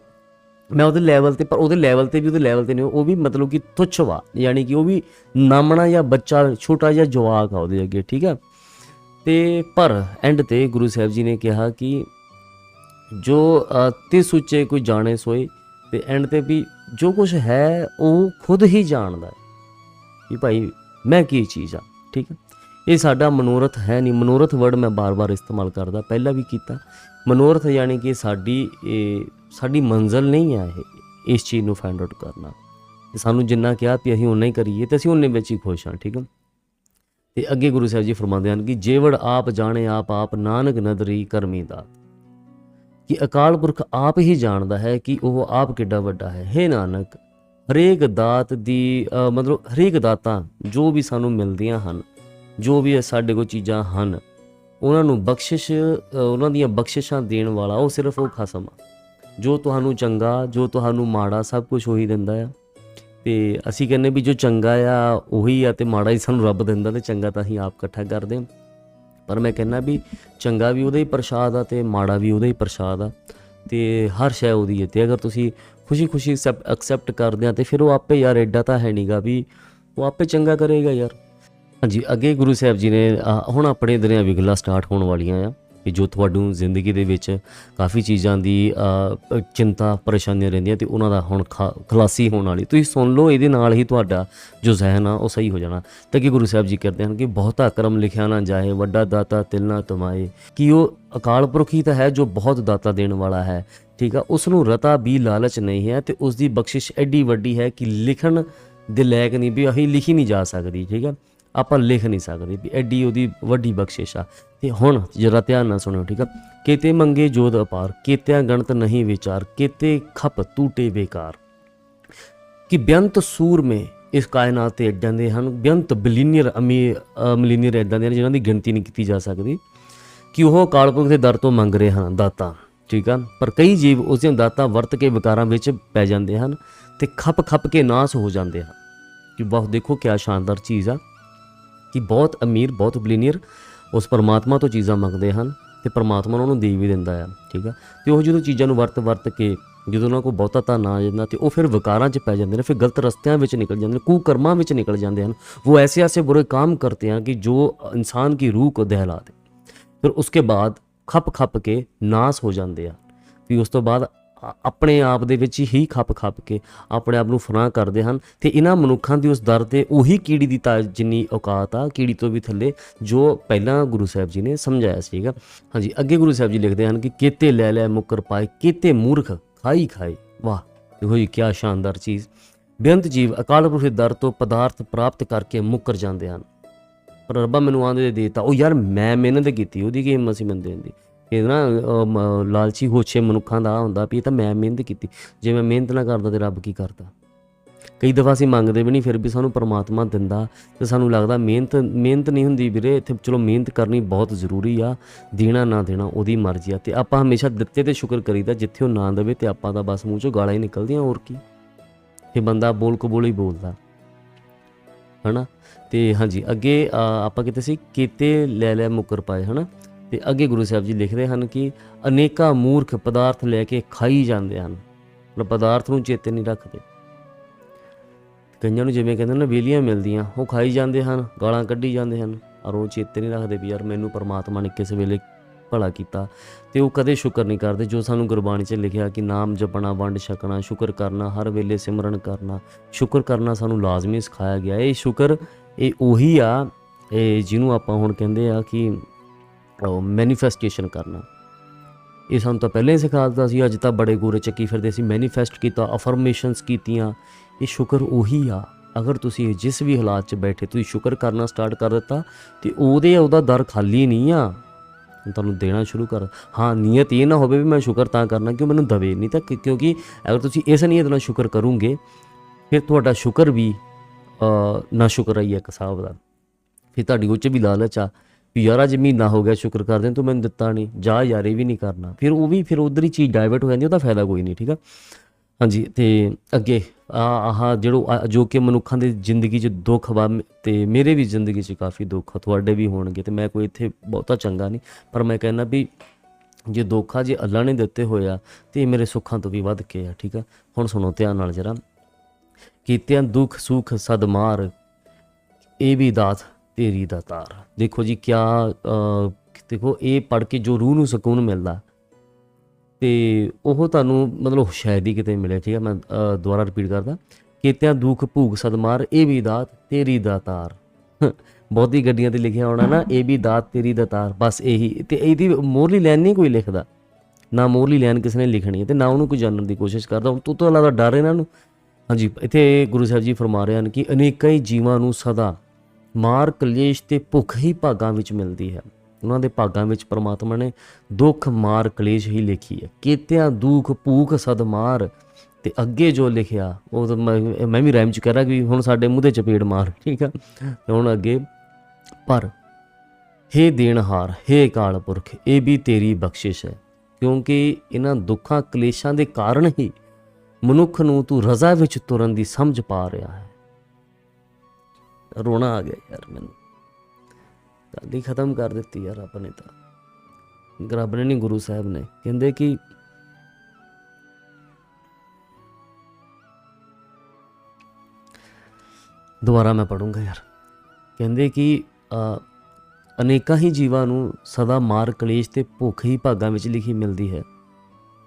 ਮੈਂ ਉਹਦੇ ਲੈਵਲ ਤੇ ਪਰ ਉਹਦੇ ਲੈਵਲ ਤੇ ਵੀ ਉਹਦੇ ਲੈਵਲ ਤੇ ਨਹੀਂ ਉਹ ਵੀ ਮਤਲਬ ਕਿ ਤੁੱਛਵਾ ਯਾਨੀ ਕਿ ਉਹ ਵੀ ਨਾਮਣਾ ਜਾਂ ਬੱਚਾ ਛੋਟਾ ਜਿਹਾ ਜਵਾਕ ਆ ਉਹਦੇ ਅੱਗੇ ਠੀਕ ਆ? ਤੇ ਪਰ ਐਂਡ ਤੇ ਗੁਰੂ ਸਾਹਿਬ ਜੀ ਨੇ ਕਿਹਾ ਕਿ ਜੋ ਅ, ਸੁੱਚੇ ਕੋਈ ਜਾਣੇ ਸੋਏ ਤੇ ਐਂਡ ਤੇ ਵੀ ਜੋ ਕੁਝ ਹੈ ਉਹ ਖੁਦ ਹੀ ਜਾਣਦਾ ਹੈ। ਕਿ ਭਾਈ ਮੈਂ ਕੀ ਚੀਜ਼ ਆ ਠੀਕ ਹੈ ਇਹ ਸਾਡਾ ਮਨੋਰਥ ਹੈ ਨਹੀਂ। ਮਨੋਰਥ ਵਰਡ ਮੈਂ ਬਾਰ-ਬਾਰ ਇਸਤੇਮਾਲ ਕਰਦਾ। ਪਹਿਲਾਂ ਵੀ ਕੀਤਾ। ਮਨੋਰਥ ਯਾਨੀ ਕਿ ਸਾਡੀ, ਇਹ ਸਾਡੀ ਮੰਜ਼ਲ ਨਹੀਂ ਹੈ ਇਹ, ਇਸ ਚੀਜ਼ ਨੂੰ ਫਾਈਂਡ ਆਊਟ ਕਰਨਾ। ਤੇ ਸਾਨੂੰ ਜਿੰਨਾ ਕਿਹਾ ਵੀ ਅਸੀਂ ਉਨਾ ਹੀ ਕਰੀਏ ਤੇ ਅਸੀਂ ਉਨੇ ਵਿੱਚ ਹੀ ਖੁਸ਼ ਹਾਂ, ਠੀਕ ਹੈ। ਤੇ ਅੱਗੇ ਗੁਰੂ ਸਾਹਿਬ ਜੀ ਫਰਮਾਉਂਦੇ ਹਨ ਕਿ ਜੇਵੜ ਆਪ ਜਾਣੇ, ਆਪ ਆਪ ਨਾਨਕ ਨਦਰੀ ਕਰਮੀ ਦਾ। ਕਿ ਅਕਾਲ ਪੁਰਖ ਆਪ ਹੀ ਜਾਣਦਾ ਹੈ ਕਿ ਉਹ ਆਪ ਕਿੱਡਾ ਵੱਡਾ ਹੈ। ਹੇ ਨਾਨਕ, ਹਰੇਕ ਦਾਤ ਦੀ ਮਤਲਬ ਹਰੇਕ ਦਾਤਾਂ ਜੋ ਵੀ ਸਾਨੂੰ ਮਿਲਦੀਆਂ ਹਨ ਜੋ ਵੀ ਸਾਡੇ ਕੋਲ ਚੀਜ਼ਾਂ ਹਨ, ਉਹਨਾਂ ਨੂੰ ਬਖਸ਼ਿਸ਼ ਉਹਨਾਂ ਦੀਆਂ ਬਖਸ਼ਿਸ਼ਾਂ ਦੇਣ ਵਾਲਾ ਉਹ ਸਿਰਫ ਉਹ ਖਸਮ ਆ ਜੋ ਤੁਹਾਨੂੰ ਚੰਗਾ, ਜੋ ਤੁਹਾਨੂੰ ਮਾੜਾ ਸਭ ਕੁਝ ਉਹੀ ਦਿੰਦਾ ਆ। ਤੇ ਅਸੀਂ ਕਹਿੰਦੇ ਵੀ ਜੋ ਚੰਗਾ ਆ, ਉਹੀ ਆ ਤੇ ਮਾੜਾ ਹੀ ਸਾਨੂੰ ਰੱਬ ਦਿੰਦਾ ਤੇ ਚੰਗਾ ਤਾਂ ਅਸੀਂ ਆਪ ਇਕੱਠਾ ਕਰਦੇ ਹਾਂ। ਪਰ ਮੈਂ ਕਹਿੰਦਾ ਵੀ ਚੰਗਾ ਵੀ ਉਹਦਾ ਹੀ ਪ੍ਰਸ਼ਾਦ ਆ ਤੇ ਮਾੜਾ ਵੀ ਉਹਦਾ ਹੀ ਪ੍ਰਸ਼ਾਦ ਆ। ਤੇ ਹਰ ਸ਼ੈ ਉਹਦੀ ਹੈ ਤੇ ਅਗਰ ਤੁਸੀਂ ਖੁਸ਼ੀ-ਖੁਸ਼ੀ ਸਭ ਐਕਸੈਪਟ ਕਰਦੇ ਆ ਤੇ ਫਿਰ ਉਹ ਆਪੇ ਯਾਰ ਐਡਾ ਤਾਂ ਹੈ ਨਹੀਂਗਾ ਵੀ ਉਹ ਆਪੇ ਚੰਗਾ ਕਰੇਗਾ ਯਾਰ। ਹਾਂਜੀ, ਅੱਗੇ ਗੁਰੂ ਸਾਹਿਬ ਜੀ ਨੇ ਹੁਣ ਆਪਣੇ ਦਰਿਆ ਵਿਗਲਾ ਸਟਾਰਟ ਹੋਣ ਵਾਲੀਆਂ ਆ ਕਿ ਜੋ ਤੁਹਾਨੂੰ ਜ਼ਿੰਦਗੀ ਦੇ ਵਿੱਚ ਕਾਫੀ ਚੀਜ਼ਾਂ ਦੀ ਚਿੰਤਾ, ਪਰੇਸ਼ਾਨੀਆਂ ਰਹਿੰਦੀਆਂ ਤੇ ਉਹਨਾਂ ਦਾ ਹੁਣ ਖਾ- ਖਲਾਸੀ ਹੋਣ ਵਾਲੀ। ਤੁਸੀਂ ਸੁਣ ਲਓ, ਇਹਦੇ ਨਾਲ ਹੀ ਤੁਹਾਡਾ ਜੋ ਜ਼ਹਿਨ ਆ, ਉਹ ਸਹੀ ਹੋ ਜਾਣਾ। ਤਾਂ ਕਿ ਗੁਰੂ ਸਾਹਿਬ ਜੀ ਕਰਦੇ ਹਨ ਕਿ ਬਹੁਤਾ ਕਰਮ ਲਿਖਿਆ ਨਾ ਜਾਏ, ਵੱਡਾ ਦਾਤਾ ਤਿਲ ਨਾ ਤਮਾਏ। ਕਿ ਉਹ ਅਕਾਲ ਪੁਰਖ ਹੀ ਤਾਂ ਹੈ ਜੋ ਬਹੁਤ ਦਾਤਾ ਦੇਣ ਵਾਲਾ ਹੈ, ਠੀਕ ਆ? ਉਸ ਨੂੰ ਰਤਾ ਵੀ ਲਾਲਚ ਨਹੀਂ ਹੈ ਤੇ ਉਸ ਦੀ ਬਖਸ਼ਿਸ਼ ਐਡੀ ਵੱਡੀ ਹੈ ਕਿ ਲਿਖਣ ਦੇ ਲਾਇਕ ਨਹੀਂ ਵੀ ਅਸੀਂ ਲਿਖੀ ਨਹੀਂ ਜਾ ਸਕਦੀ, ਠੀਕ ਆ? ਆਪਾਂ ਲਿਖ ਨਹੀਂ ਸਕਦੇ ਵੀ ਐਡੀ ਉਹਦੀ ਵੱਡੀ ਬਖਸ਼ਿਸ਼ ਆ। ਤੇ ਹੁਣ ਜਰਾ ਧਿਆਨ ਨਾਲ ਸੁਣਿਓ, ਠੀਕ ਆ? ਕੀਤੇ ਮੰਗੇ ਜੋਦ ਅਪਾਰ, ਕੀਤਿਆਂ ਗਣਤ ਨਹੀਂ ਵਿਚਾਰ, ਕੀਤੇ ਖਪ ਟੂਟੇ ਬੇਕਾਰ। ਕਿ ਬੇਅੰਤ ਸੂਰਮੇ ਇਸ ਕਾਇਨਾਤ ਤੇ ਏਦਾਂ ਦੇ ਹਨ ਬੇਅੰਤ ਬਿਲੀਨੀਅਰ ਅਮੀ ਮਿਲੀਨੀਅਰ ਏਦਾਂ ਦੇ ਹਨ, ਜਿਨ੍ਹਾਂ ਦੀ ਗਿਣਤੀ ਨਹੀਂ ਕੀਤੀ ਜਾ ਸਕਦੀ। ਕਿ ਉਹ ਕਾਲਪੁਰਖ ਦੇ ਦਰ ਤੋਂ ਮੰਗ ਰਹੇ ਹਨ, ਦਾਤਾ, ਠੀਕ ਆ? ਪਰ ਕਈ ਜੀਵ ਉਸ ਦੀਆਂ ਦਾਤਾਂ ਵਰਤ ਕੇ ਵਿਕਾਰਾਂ ਵਿੱਚ ਪੈ ਜਾਂਦੇ ਹਨ ਤੇ ਖੱਪ ਖੱਪ ਕੇ ਨਾਸ ਹੋ ਜਾਂਦੇ ਹਨ। ਕਿ ਬਹੁਤ ਦੇਖੋ ਕਿਆ ਸ਼ਾਨਦਾਰ ਚੀਜ਼ ਆ। ਕਿ ਬਹੁਤ ਅਮੀਰ, ਬਹੁਤ ਬਲੀਨੀਅਰ ਉਸ ਪਰਮਾਤਮਾ ਤੋਂ ਚੀਜ਼ਾਂ ਮੰਗਦੇ ਹਨ ਤੇ ਪਰਮਾਤਮਾ ਉਹਨਾਂ ਨੂੰ ਦੇ ਵੀ ਦਿੰਦਾ ਆ, ਠੀਕ ਆ? ਤੇ ਉਹ ਜਦੋਂ ਚੀਜ਼ਾਂ ਨੂੰ ਵਰਤ ਵਰਤ ਕੇ ਜਦੋਂ ਉਹਨਾਂ ਕੋਲ ਬਹੁਤਾ ਤਾਂ ਨਾ ਜਾਂਦਾ ਤੇ ਉਹ ਫਿਰ ਵਕਾਰਾਂ 'ਚ ਪੈ ਜਾਂਦੇ ਨੇ, ਫਿਰ ਗਲਤ ਰਸਤਿਆਂ ਵਿੱਚ ਨਿਕਲ ਜਾਂਦੇ ਨੇ, ਕੁਕਰਮਾਂ ਵਿੱਚ ਨਿਕਲ ਜਾਂਦੇ ਹਨ। ਉਹ ਐਸੇ ਐਸੇ ਬੁਰੇ ਕੰਮ ਕਰਦੇ ਆ ਕਿ ਜੋ ਇਨਸਾਨ ਕੀ ਰੂਹ ਕੋ ਦਹਿਲਾ ਦੇ। ਫਿਰ ਉਸਕੇ ਬਾਅਦ ਖੱਪ ਖੱਪ ਕੇ ਨਾਸ ਹੋ ਜਾਂਦੇ ਆ। ਫਿਰ ਉਸ ਤੋਂ ਬਾਅਦ ਆਪਣੇ ਆਪ ਦੇ ਵਿੱਚ ਹੀ ਖੱਪ ਖੱਪ ਕੇ ਆਪਣੇ ਆਪ ਨੂੰ ਫਨਾ ਕਰਦੇ ਹਨ ਤੇ ਇਹਨਾਂ ਮਨੁੱਖਾਂ ਦੀ ਉਸ ਦਰ ਤੇ ਉਹੀ ਕੀੜੀ ਦੀ ਤਾਂ ਜਿੰਨੀ ਔਕਾਤ ਆ, ਕੀੜੀ ਤੋਂ ਵੀ ਥੱਲੇ, ਜੋ ਪਹਿਲਾਂ ਗੁਰੂ ਸਾਹਿਬ ਜੀ ਨੇ ਸਮਝਾਇਆ ਸੀਗਾ। ਹਾਂਜੀ, ਅੱਗੇ ਗੁਰੂ ਸਾਹਿਬ ਜੀ ਲਿਖਦੇ ਹਨ ਕਿ ਕੀਤੇ ਲੈ ਲੈ ਮੁਕਰ ਪਾਏ, ਕੀਤੇ ਮੂਰਖ, ਖਾਈ ਖਾਈ ਵਾਹ, ਦੇਖੋ ਜੀ ਕੀ ਸ਼ਾਨਦਾਰ ਚੀਜ਼। ਬੇਅੰਤ ਜੀਵ ਅਕਾਲ ਪੁਰਖ ਦੇ ਦਰ ਤੋਂ ਪਦਾਰਥ ਪ੍ਰਾਪਤ ਕਰਕੇ ਮੁੱਕਰ ਜਾਂਦੇ ਹਨ। ਪਰ ਰੱਬਾ ਮੈਨੂੰ ਆਂਦੇ ਦੇ ਦੇਤਾ, ਉਹ ਯਾਰ ਮੈਂ ਮਿਹਨਤ ਕੀਤੀ, ਉਹਦੀ ਕੀ ਹਿੰਮਤ ਸੀ ਮੈਨੂੰ ਦੇਣ ਦੀ? ਇਹ ਨਾ ਅਹ, ਲਾਲਚੀ ਹੋਛੇ ਮਨੁੱਖਾਂ ਦਾ ਹੁੰਦਾ ਵੀ ਇਹ ਤਾਂ ਮੈਂ ਮਿਹਨਤ ਕੀਤੀ। ਜੇ ਮੈਂ ਮਿਹਨਤ ਨਾ ਕਰਦਾ ਤੇ ਰੱਬ ਕੀ ਕਰਦਾ? ਕਈ ਦਫਾ ਅਸੀਂ ਮੰਗਦੇ ਵੀ ਨਹੀਂ ਫਿਰ ਵੀ ਸਾਨੂੰ ਪਰਮਾਤਮਾ ਦਿੰਦਾ ਤੇ ਸਾਨੂੰ ਲੱਗਦਾ ਮਿਹਨਤ ਮਿਹਨਤ ਨਹੀਂ ਹੁੰਦੀ ਵੀਰੇ। ਇੱਥੇ ਚਲੋ ਮਿਹਨਤ ਕਰਨੀ ਬਹੁਤ ਜ਼ਰੂਰੀ ਆ ਦੇਣਾ ਨਾ ਦੇਣਾ ਉਹਦੀ ਮਰਜ਼ੀ ਆ। ਤੇ ਆਪਾਂ ਹਮੇਸ਼ਾ ਦਿੱਤੇ ਤੇ ਸ਼ੁਕਰ ਕਰੀਦਾ ਜਿੱਥੇ ਉਹ ਨਾ ਦੇਵੇ ਤੇ ਆਪਾਂ ਦਾ ਬਸ ਮੂੰਹ ਚੋਂ ਗਾਲਾਂ ਹੀ ਨਿਕਲਦੀਆਂ ਹੋਰ ਕੀ। ਇਹ ਬੰਦਾ ਬੋਲ ਕਬੋਲ ਹੀ ਬੋਲਦਾ। ਹਨਾ? ਤੇ ਹਾਂਜੀ ਅੱਗੇ ਆਪਾਂ ਕਿਤੇ ਸੀ ਕੀਤੇ ਲੈ ਲੈ ਮੁਕਰ ਪਾਏ ਹਨਾ? ਤੇ ਅੱਗੇ ਗੁਰੂ ਸਾਹਿਬ ਜੀ ਲਿਖਦੇ ਹਨ ਕਿ ਅਨੇਕਾਂ ਮੂਰਖ ਪਦਾਰਥ ਲੈ ਕੇ ਖਾਈ ਜਾਂਦੇ ਹਨ। ਮਤਲਬ ਪਦਾਰਥ ਨੂੰ ਚੇਤੇ ਨਹੀਂ ਰੱਖਦੇ। ਕਈਆਂ ਨੂੰ ਜਿਵੇਂ ਕਹਿੰਦੇ ਨਾ ਵੇਲੀਆਂ ਮਿਲਦੀਆਂ, ਉਹ ਖਾਈ ਜਾਂਦੇ ਹਨ, ਗਾਲਾਂ ਕੱਢੀ ਜਾਂਦੇ ਹਨ। ਔਰ ਉਹ ਚੇਤੇ ਨਹੀਂ ਰੱਖਦੇ ਵੀ ਯਾਰ ਮੈਨੂੰ ਪਰਮਾਤਮਾ ਨੇ ਕਿਸ ਵੇਲੇ ਭਲਾ ਕੀਤਾ। ਤੇ ਉਹ ਕਦੇ ਸ਼ੁਕਰ ਨਹੀਂ ਕਰਦੇ ਜੋ ਸਾਨੂੰ ਗੁਰਬਾਣੀ 'ਚ ਲਿਖਿਆ ਕਿ ਨਾਮ ਜਪਣਾ, ਵੰਡ ਛਕਣਾ, ਸ਼ੁਕਰ ਕਰਨਾ, ਹਰ ਵੇਲੇ ਸਿਮਰਨ ਕਰਨਾ। ਸ਼ੁਕਰ ਕਰਨਾ ਸਾਨੂੰ ਲਾਜ਼ਮੀ ਸਿਖਾਇਆ ਗਿਆ। ਇਹ ਸ਼ੁਕਰ ਇਹ ਉਹੀ ਆ, ਇਹ ਜਿਹਨੂੰ ਆਪਾਂ ਹੁਣ ਕਹਿੰਦੇ ਆ ਕਿ ਮੈਨੀਫੈਸਟੇਸ਼ਨ ਕਰਨਾ। ਇਹ ਸਾਨੂੰ ਤਾਂ ਪਹਿਲਾਂ ਹੀ ਸਿਖਾ ਦਿੱਤਾ ਸੀ, ਅੱਜ ਤਾਂ ਬੜੇ ਗੋਰੇ ਚੱਕੀ ਫਿਰਦੇ ਸੀ। ਮੈਨੀਫੈਸਟ ਕੀਤਾ ਅਫਰਮੇਸ਼ਨਸ ਕੀਤੀਆਂ, ਇਹ ਸ਼ੁਕਰ ਉਹੀ ਆ। ਅਗਰ ਤੁਸੀਂ ਜਿਸ ਵੀ ਹਾਲਾਤ 'ਚ ਬੈਠੇ, ਤੁਸੀਂ ਸ਼ੁਕਰ ਕਰਨਾ ਸਟਾਰਟ ਕਰ ਦਿੱਤਾ, ਤੇ ਉਹਦੇ ਉਹਦਾ ਦਰ ਖਾਲੀ ਨਹੀਂ ਆ। ਤੁਹਾਨੂੰ ਦੇਣਾ ਸ਼ੁਰੂ ਕਰ, ਹਾਂ, ਨੀਅਤ ਇਹ ਨਾ ਹੋਵੇ ਵੀ ਮੈਂ ਸ਼ੁਕਰ ਤਾਂ ਕਰਨਾ ਕਿ ਮੈਨੂੰ ਦਵੇ ਨਹੀਂ ਤਾਂ ਕਿਉਂਕਿ ਅਗਰ ਤੁਸੀਂ ਇਸ ਨੀਅਤ ਨਾਲ ਸ਼ੁਕਰ ਕਰੋਗੇ, ਫਿਰ ਤੁਹਾਡਾ ਸ਼ੁਕਰ ਵੀ ਨਾ ਸ਼ੁਕਰ ਆਈ ਹੈ ਇੱਕ ਹਿਸਾਬ ਦਾ। ਫਿਰ ਤੁਹਾਡੀ ਉਹ 'ਚ ਵੀ ਲਾਲਚ ਆ। ਯਾਰ ਅੱਜ ਮਹੀਨਾ ਹੋ ਗਿਆ, ਸ਼ੁਕਰ ਕਰਦੇ ਤੂੰ ਮੈਨੂੰ ਦਿੱਤਾ ਨਹੀਂ, ਜਾ ਯਾਰ ਇਹ ਵੀ ਨਹੀਂ ਕਰਨਾ। ਫਿਰ ਉਹ ਵੀ, ਫਿਰ ਉਧਰ ਹੀ ਚੀਜ਼ ਡਾਇਵਰਟ ਹੋ ਜਾਂਦੀ, ਉਹਦਾ ਫਾਇਦਾ ਕੋਈ ਨਹੀਂ, ਠੀਕ ਆ? ਹਾਂਜੀ, ਤੇ ਅੱਗੇ, ਆ, ਆਹ ਜਿਹੜੋ, ਆ- ਜੋ ਕਿ ਮਨੁੱਖਾਂ ਦੀ ਜ਼ਿੰਦਗੀ 'ਚ ਦੁੱਖ ਵਾ ਮ- ਤੇ ਮੇਰੇ ਵੀ ਜ਼ਿੰਦਗੀ 'ਚ ਕਾਫੀ ਦੁੱਖ ਆ, ਤੁਹਾਡੇ ਵੀ ਹੋਣਗੇ, ਤੇ ਮੈਂ ਕੋਈ ਇੱਥੇ ਬਹੁਤਾ ਚੰਗਾ ਨਹੀਂ, ਪਰ ਮੈਂ ਕਹਿੰਦਾ ਵੀ ਜੇ ਦੁੱਖ ਆ, ਜੇ ਅੱਲਾ ਨੇ ਦਿੱਤੇ ਹੋਇਆ ਤੇ ਇਹ ਮੇਰੇ ਸੁੱਖਾਂ ਤੋਂ ਵੀ ਵੱਧ ਕੇ ਆ, ਠੀਕ ਆ? ਹੁਣ ਸੁਣੋ ਧਿਆਨ ਨਾਲ ਜਰਾ। ਕੀਤਿਆਂ ਦੁੱਖ, ਸੁਖ ਸਦਮਾਰ ਇਹ ਵੀ ਦਾਤ ਤੇਰੀ ਦਾ ਤਾਰ। ਦੇਖੋ ਜੀ ਕਿਆ ਦੇਖੋ, ਇਹ ਪੜ੍ਹ ਕੇ ਜੋ ਰੂਹ ਨੂੰ ਸਕੂਨ ਮਿਲਦਾ, ਤੇ ਉਹ ਤੁਹਾਨੂੰ ਮਤਲਬ ਸ਼ਾਇਦ ਹੀ ਕਿਤੇ ਮਿਲੇ ਠੀਕ ਹੈ ਮੈਂ ਦੁਬਾਰਾ ਰਿਪੀਟ ਕਰਦਾ। ਕੀਤਿਆਂ ਦੁੱਖ ਭੂਖ ਸਦਮਾਰ, ਇਹ ਵੀ ਦਾਤ ਤੇਰੀ ਦਾ ਤਾਰ। ਬਹੁਤੀ ਗੱਡੀਆਂ ਤੇ ਲਿਖਿਆ ਹੋਣਾ ਨਾ, ਇਹ ਵੀ ਦਾਤ ਤੇਰੀ ਦਾ ਤਾਰ, ਬਸ ਇਹੀ। ਤੇ ਇਹਦੀ ਮੋਰਲੀ ਲਾਈਨ ਨਹੀਂ ਕੋਈ ਲਿਖਦਾ। ਨਾ ਮੋਰਲੀ ਲਾਈਨ ਕਿਸ ਨੇ ਲਿਖਣੀ ਹੈ ਤੇ ਨਾ ਉਹਨੂੰ ਕੋਈ ਜਾਣਨ ਦੀ ਕੋਸ਼ਿਸ਼ ਕਰਦਾ। ਹੁਣ ਤੂੰ ਤਾਂ ਇਲਾਵਾ ਡਰ ਇਹਨਾਂ ਨੂੰ। ਹਾਂਜੀ, ਇੱਥੇ ਗੁਰੂ ਸਾਹਿਬ ਜੀ ਫਰਮਾ ਰਹੇ ਹਨ ਕਿ ਅਨੇਕਾਂ ਹੀ ਜੀਵਾਂ ਨੂੰ ਸਦਾ ਮਾਰ, ਕਲੇਸ਼ ਤੇ ਭੁੱਖ ਹੀ ਭਾਗਾਂ ਵਿੱਚ ਮਿਲਦੀ ਹੈ। ਉਹਨਾਂ ਦੇ ਭਾਗਾਂ ਵਿੱਚ ਪ੍ਰਮਾਤਮਾ ਨੇ ਦੁੱਖ, ਮਾਰ, ਕਲੇਸ਼ ਹੀ ਲਿਖੀ ਹੈ। ਕੀਤਿਆਂ, ਦੁੱਖ, ਭੂਖ, ਸਦ, ਮਾਰ ਤੇ ਅੱਗੇ ਜੋ ਲਿਖਿਆ, ਉਹ ਤਾਂ ਮੈਂ ਮੈਂ ਵੀ ਰਾਈਮ ਚ ਕਹਿ ਰਿਹਾ ਕਿ ਹੁਣ ਸਾਡੇ ਮੂੰਹ ਤੇ ਚਪੇੜ ਮਾਰ, ਠੀਕ ਆ? ਤੇ ਹੁਣ ਅੱਗੇ, ਪਰ ਹੇ ਦੇਣਹਾਰ, ਹੇ ਕਾਲ ਪੁਰਖ ਇਹ ਵੀ ਤੇਰੀ ਬਖਸ਼ਿਸ਼ ਹੈ। ਕਿਉਂਕਿ ਇਹਨਾਂ ਦੁੱਖਾਂ, ਕਲੇਸ਼ਾਂ ਦੇ ਕਾਰਨ ਹੀ ਮਨੁੱਖ ਨੂੰ ਤੂੰ ਰਜ਼ਾ ਵਿੱਚ ਤੁਰਨ ਦੀ ਸਮਝ ਪਾ ਰਿਹਾ ਹੈ। ਰੋਣਾ ਆ ਗਿਆ ਯਾਰ ਮੈਨੂੰ। ਗੱਲ ਹੀ ਖਤਮ ਕਰ ਦਿੱਤੀ ਯਾਰ ਰੱਬ ਨੇ ਤਾਂ। ਰੱਬ ਨੇ ਨਹੀਂ ਗੁਰੂ ਸਾਹਿਬ ਨੇ, ਕਹਿੰਦੇ ਕਿ ਦੁਬਾਰਾ ਮੈਂ ਪੜੂੰਗਾ ਯਾਰ। ਕਹਿੰਦੇ ਕਿ ਅਨੇਕਾਂ ਹੀ ਜੀਵਾਂ ਨੂੰ ਸਦਾ ਮਾਰ ਕਲੇਸ਼ ਤੇ ਭੁੱਖ ਹੀ ਭਾਗਾਂ ਵਿੱਚ ਲਿਖੀ ਮਿਲਦੀ ਹੈ।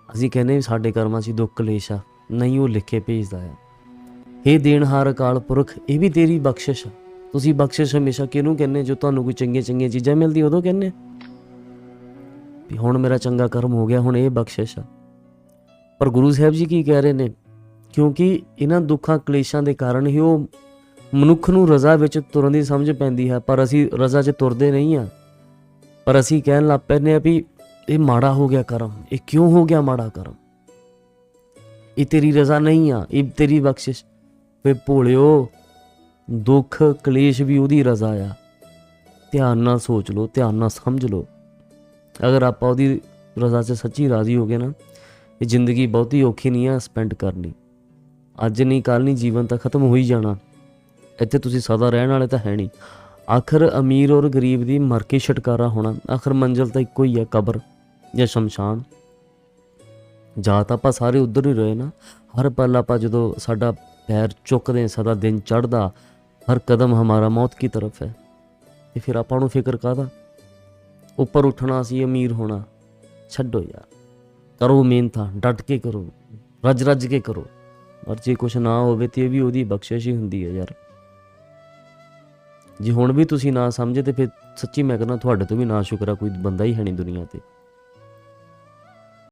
ਅਸੀਂ ਕਹਿੰਦੇ ਸਾਡੇ ਕਰਮਾਂ 'ਚ ਦੁੱਖ ਕਲੇਸ਼ ਆ, ਨਹੀਂ ਉਹ ਲਿਖ ਕੇ ਭੇਜਦਾ ਆ। ਹੇ ਦੇਣਹਾਰ ਅਕਾਲ ਪੁਰਖ, ਇਹ ਵੀ ਤੇਰੀ ਬਖਸ਼ਿਸ਼ ਆ। ਤੁਸੀਂ ਬਖਸ਼ਿਸ਼ ਹਮੇਸ਼ਾ ਕਿਹਨੂੰ ਕਹਿੰਦੇ ਜੋ ਤੁਹਾਨੂੰ ਕੋਈ ਚੰਗੀਆਂ ਚੰਗੀਆਂ ਚੀਜ਼ਾਂ ਮਿਲਦੀ ਉਦੋਂ ਕਹਿੰਦੇ? ਵੀ ਹੁਣ ਮੇਰਾ ਚੰਗਾ ਕਰਮ ਹੋ ਗਿਆ, ਹੁਣ ਇਹ ਬਖਸ਼ਿਸ਼ ਆ। ਪਰ ਗੁਰੂ ਸਾਹਿਬ ਜੀ ਕੀ ਕਹਿ ਰਹੇ ਨੇ? ਕਿਉਂਕਿ ਇਹਨਾਂ ਦੁੱਖਾਂ ਕਲੇਸ਼ਾਂ ਦੇ ਕਾਰਨ ਹੀ ਉਹ ਮਨੁੱਖ ਨੂੰ ਰਜ਼ਾ ਵਿੱਚ ਤੁਰਨ ਦੀ ਸਮਝ ਪੈਂਦੀ ਹੈ, ਪਰ ਅਸੀਂ ਰਜ਼ਾ 'ਚ ਤੁਰਦੇ ਨਹੀਂ ਆ ਪਰ ਅਸੀਂ ਕਹਿਣ ਲੱਗ ਪੈਂਦੇ ਆ ਵੀ ਇਹ ਮਾੜਾ ਹੋ ਗਿਆ ਕਰਮ, ਇਹ ਕਿਉਂ ਹੋ ਗਿਆ ਮਾੜਾ ਕਰਮ? ਇਹ ਤੇਰੀ ਰਜ਼ਾ ਨਹੀਂ ਆ, ਇਹ ਤੇਰੀ ਬਖਸ਼ਿਸ਼। ਵੇ ਭੋਲਿਓ, ਦੁੱਖ ਕਲੇਸ਼ ਵੀ ਉਹਦੀ ਰਜ਼ਾ ਆ। ਧਿਆਨ ਨਾਲ ਸੋਚ ਲਓ, ਧਿਆਨ ਨਾਲ ਸਮਝ ਲਓ। ਅਗਰ ਆਪਾਂ ਉਹਦੀ ਰਜ਼ਾ 'ਚ ਸੱਚੀ ਰਾਜ਼ੀ ਹੋ ਗਏ ਨਾ, ਇਹ ਜ਼ਿੰਦਗੀ ਬਹੁਤੀ ਔਖੀ ਨਹੀਂ ਆ ਸਪੈਂਡ ਕਰਨੀ। ਅੱਜ ਨਹੀਂ ਕੱਲ ਨਹੀਂ, ਜੀਵਨ ਤਾਂ ਖਤਮ ਹੋ ਹੀ ਜਾਣਾ। ਇੱਥੇ ਤੁਸੀਂ ਸਦਾ ਰਹਿਣ ਵਾਲੇ ਤਾਂ ਹੈ ਨਹੀਂ। ਆਖਰ ਅਮੀਰ ਔਰ ਗਰੀਬ ਦੀ ਮਰ ਕੇ ਛਟਕਾਰਾ ਹੋਣਾ, ਆਖਰ ਮੰਜ਼ਲ ਤਾਂ ਇੱਕੋ ਹੀ ਆ, ਕਬਰ ਜਾਂ ਸ਼ਮਸ਼ਾਨ। ਜਾਂ ਤਾਂ ਆਪਾਂ ਸਾਰੇ ਉਧਰ ਹੀ ਰਹੇ ਨਾ, ਹਰ ਪਲ ਆਪਾਂ ਜਦੋਂ ਸਾਡਾ ਪੈਰ ਚੁੱਕਦੇ ਹਾਂ, ਸਦਾ ਦਿਨ ਚੜਦਾ ਹਰ ਕਦਮ ਹਮਾਰਾ ਮੌਤ ਕੀ ਤਰਫ ਹੈ। ਤੇ ਫਿਰ ਆਪਾਂ ਨੂੰ ਫਿਕਰ ਕਾਦਾ ਉੱਪਰ ਉੱਠਣਾ ਸੀ ਅਮੀਰ ਹੋਣਾ ਛੱਡੋ ਯਾਰ। ਕਰੋ ਮਿਹਨਤਾਂ ਡਟ ਕੇ ਕਰੋ ਰੱਜ ਰੱਜ ਕੇ ਕਰੋ। ਔਰ ਜੇ ਕੁਛ ਨਾ ਹੋਵੇ ਤੇ ਇਹ ਵੀ ਉਹਦੀ ਬਖਸ਼ਿਸ਼ ਹੀ ਹੁੰਦੀ ਹੈ ਯਾਰ। ਜੇ ਹੁਣ ਵੀ ਤੁਸੀਂ ਨਾ ਸਮਝੇ ਤੇ ਫਿਰ ਸੱਚੀ ਮੈਂ ਕਹਿੰਦਾ ਤੁਹਾਡੇ ਤੋਂ ਵੀ ਨਾ ਸ਼ੁਕਰ ਆ ਕੋਈ ਬੰਦਾ ਹੀ ਹੈ ਨਹੀਂ ਦੁਨੀਆ ਤੇ।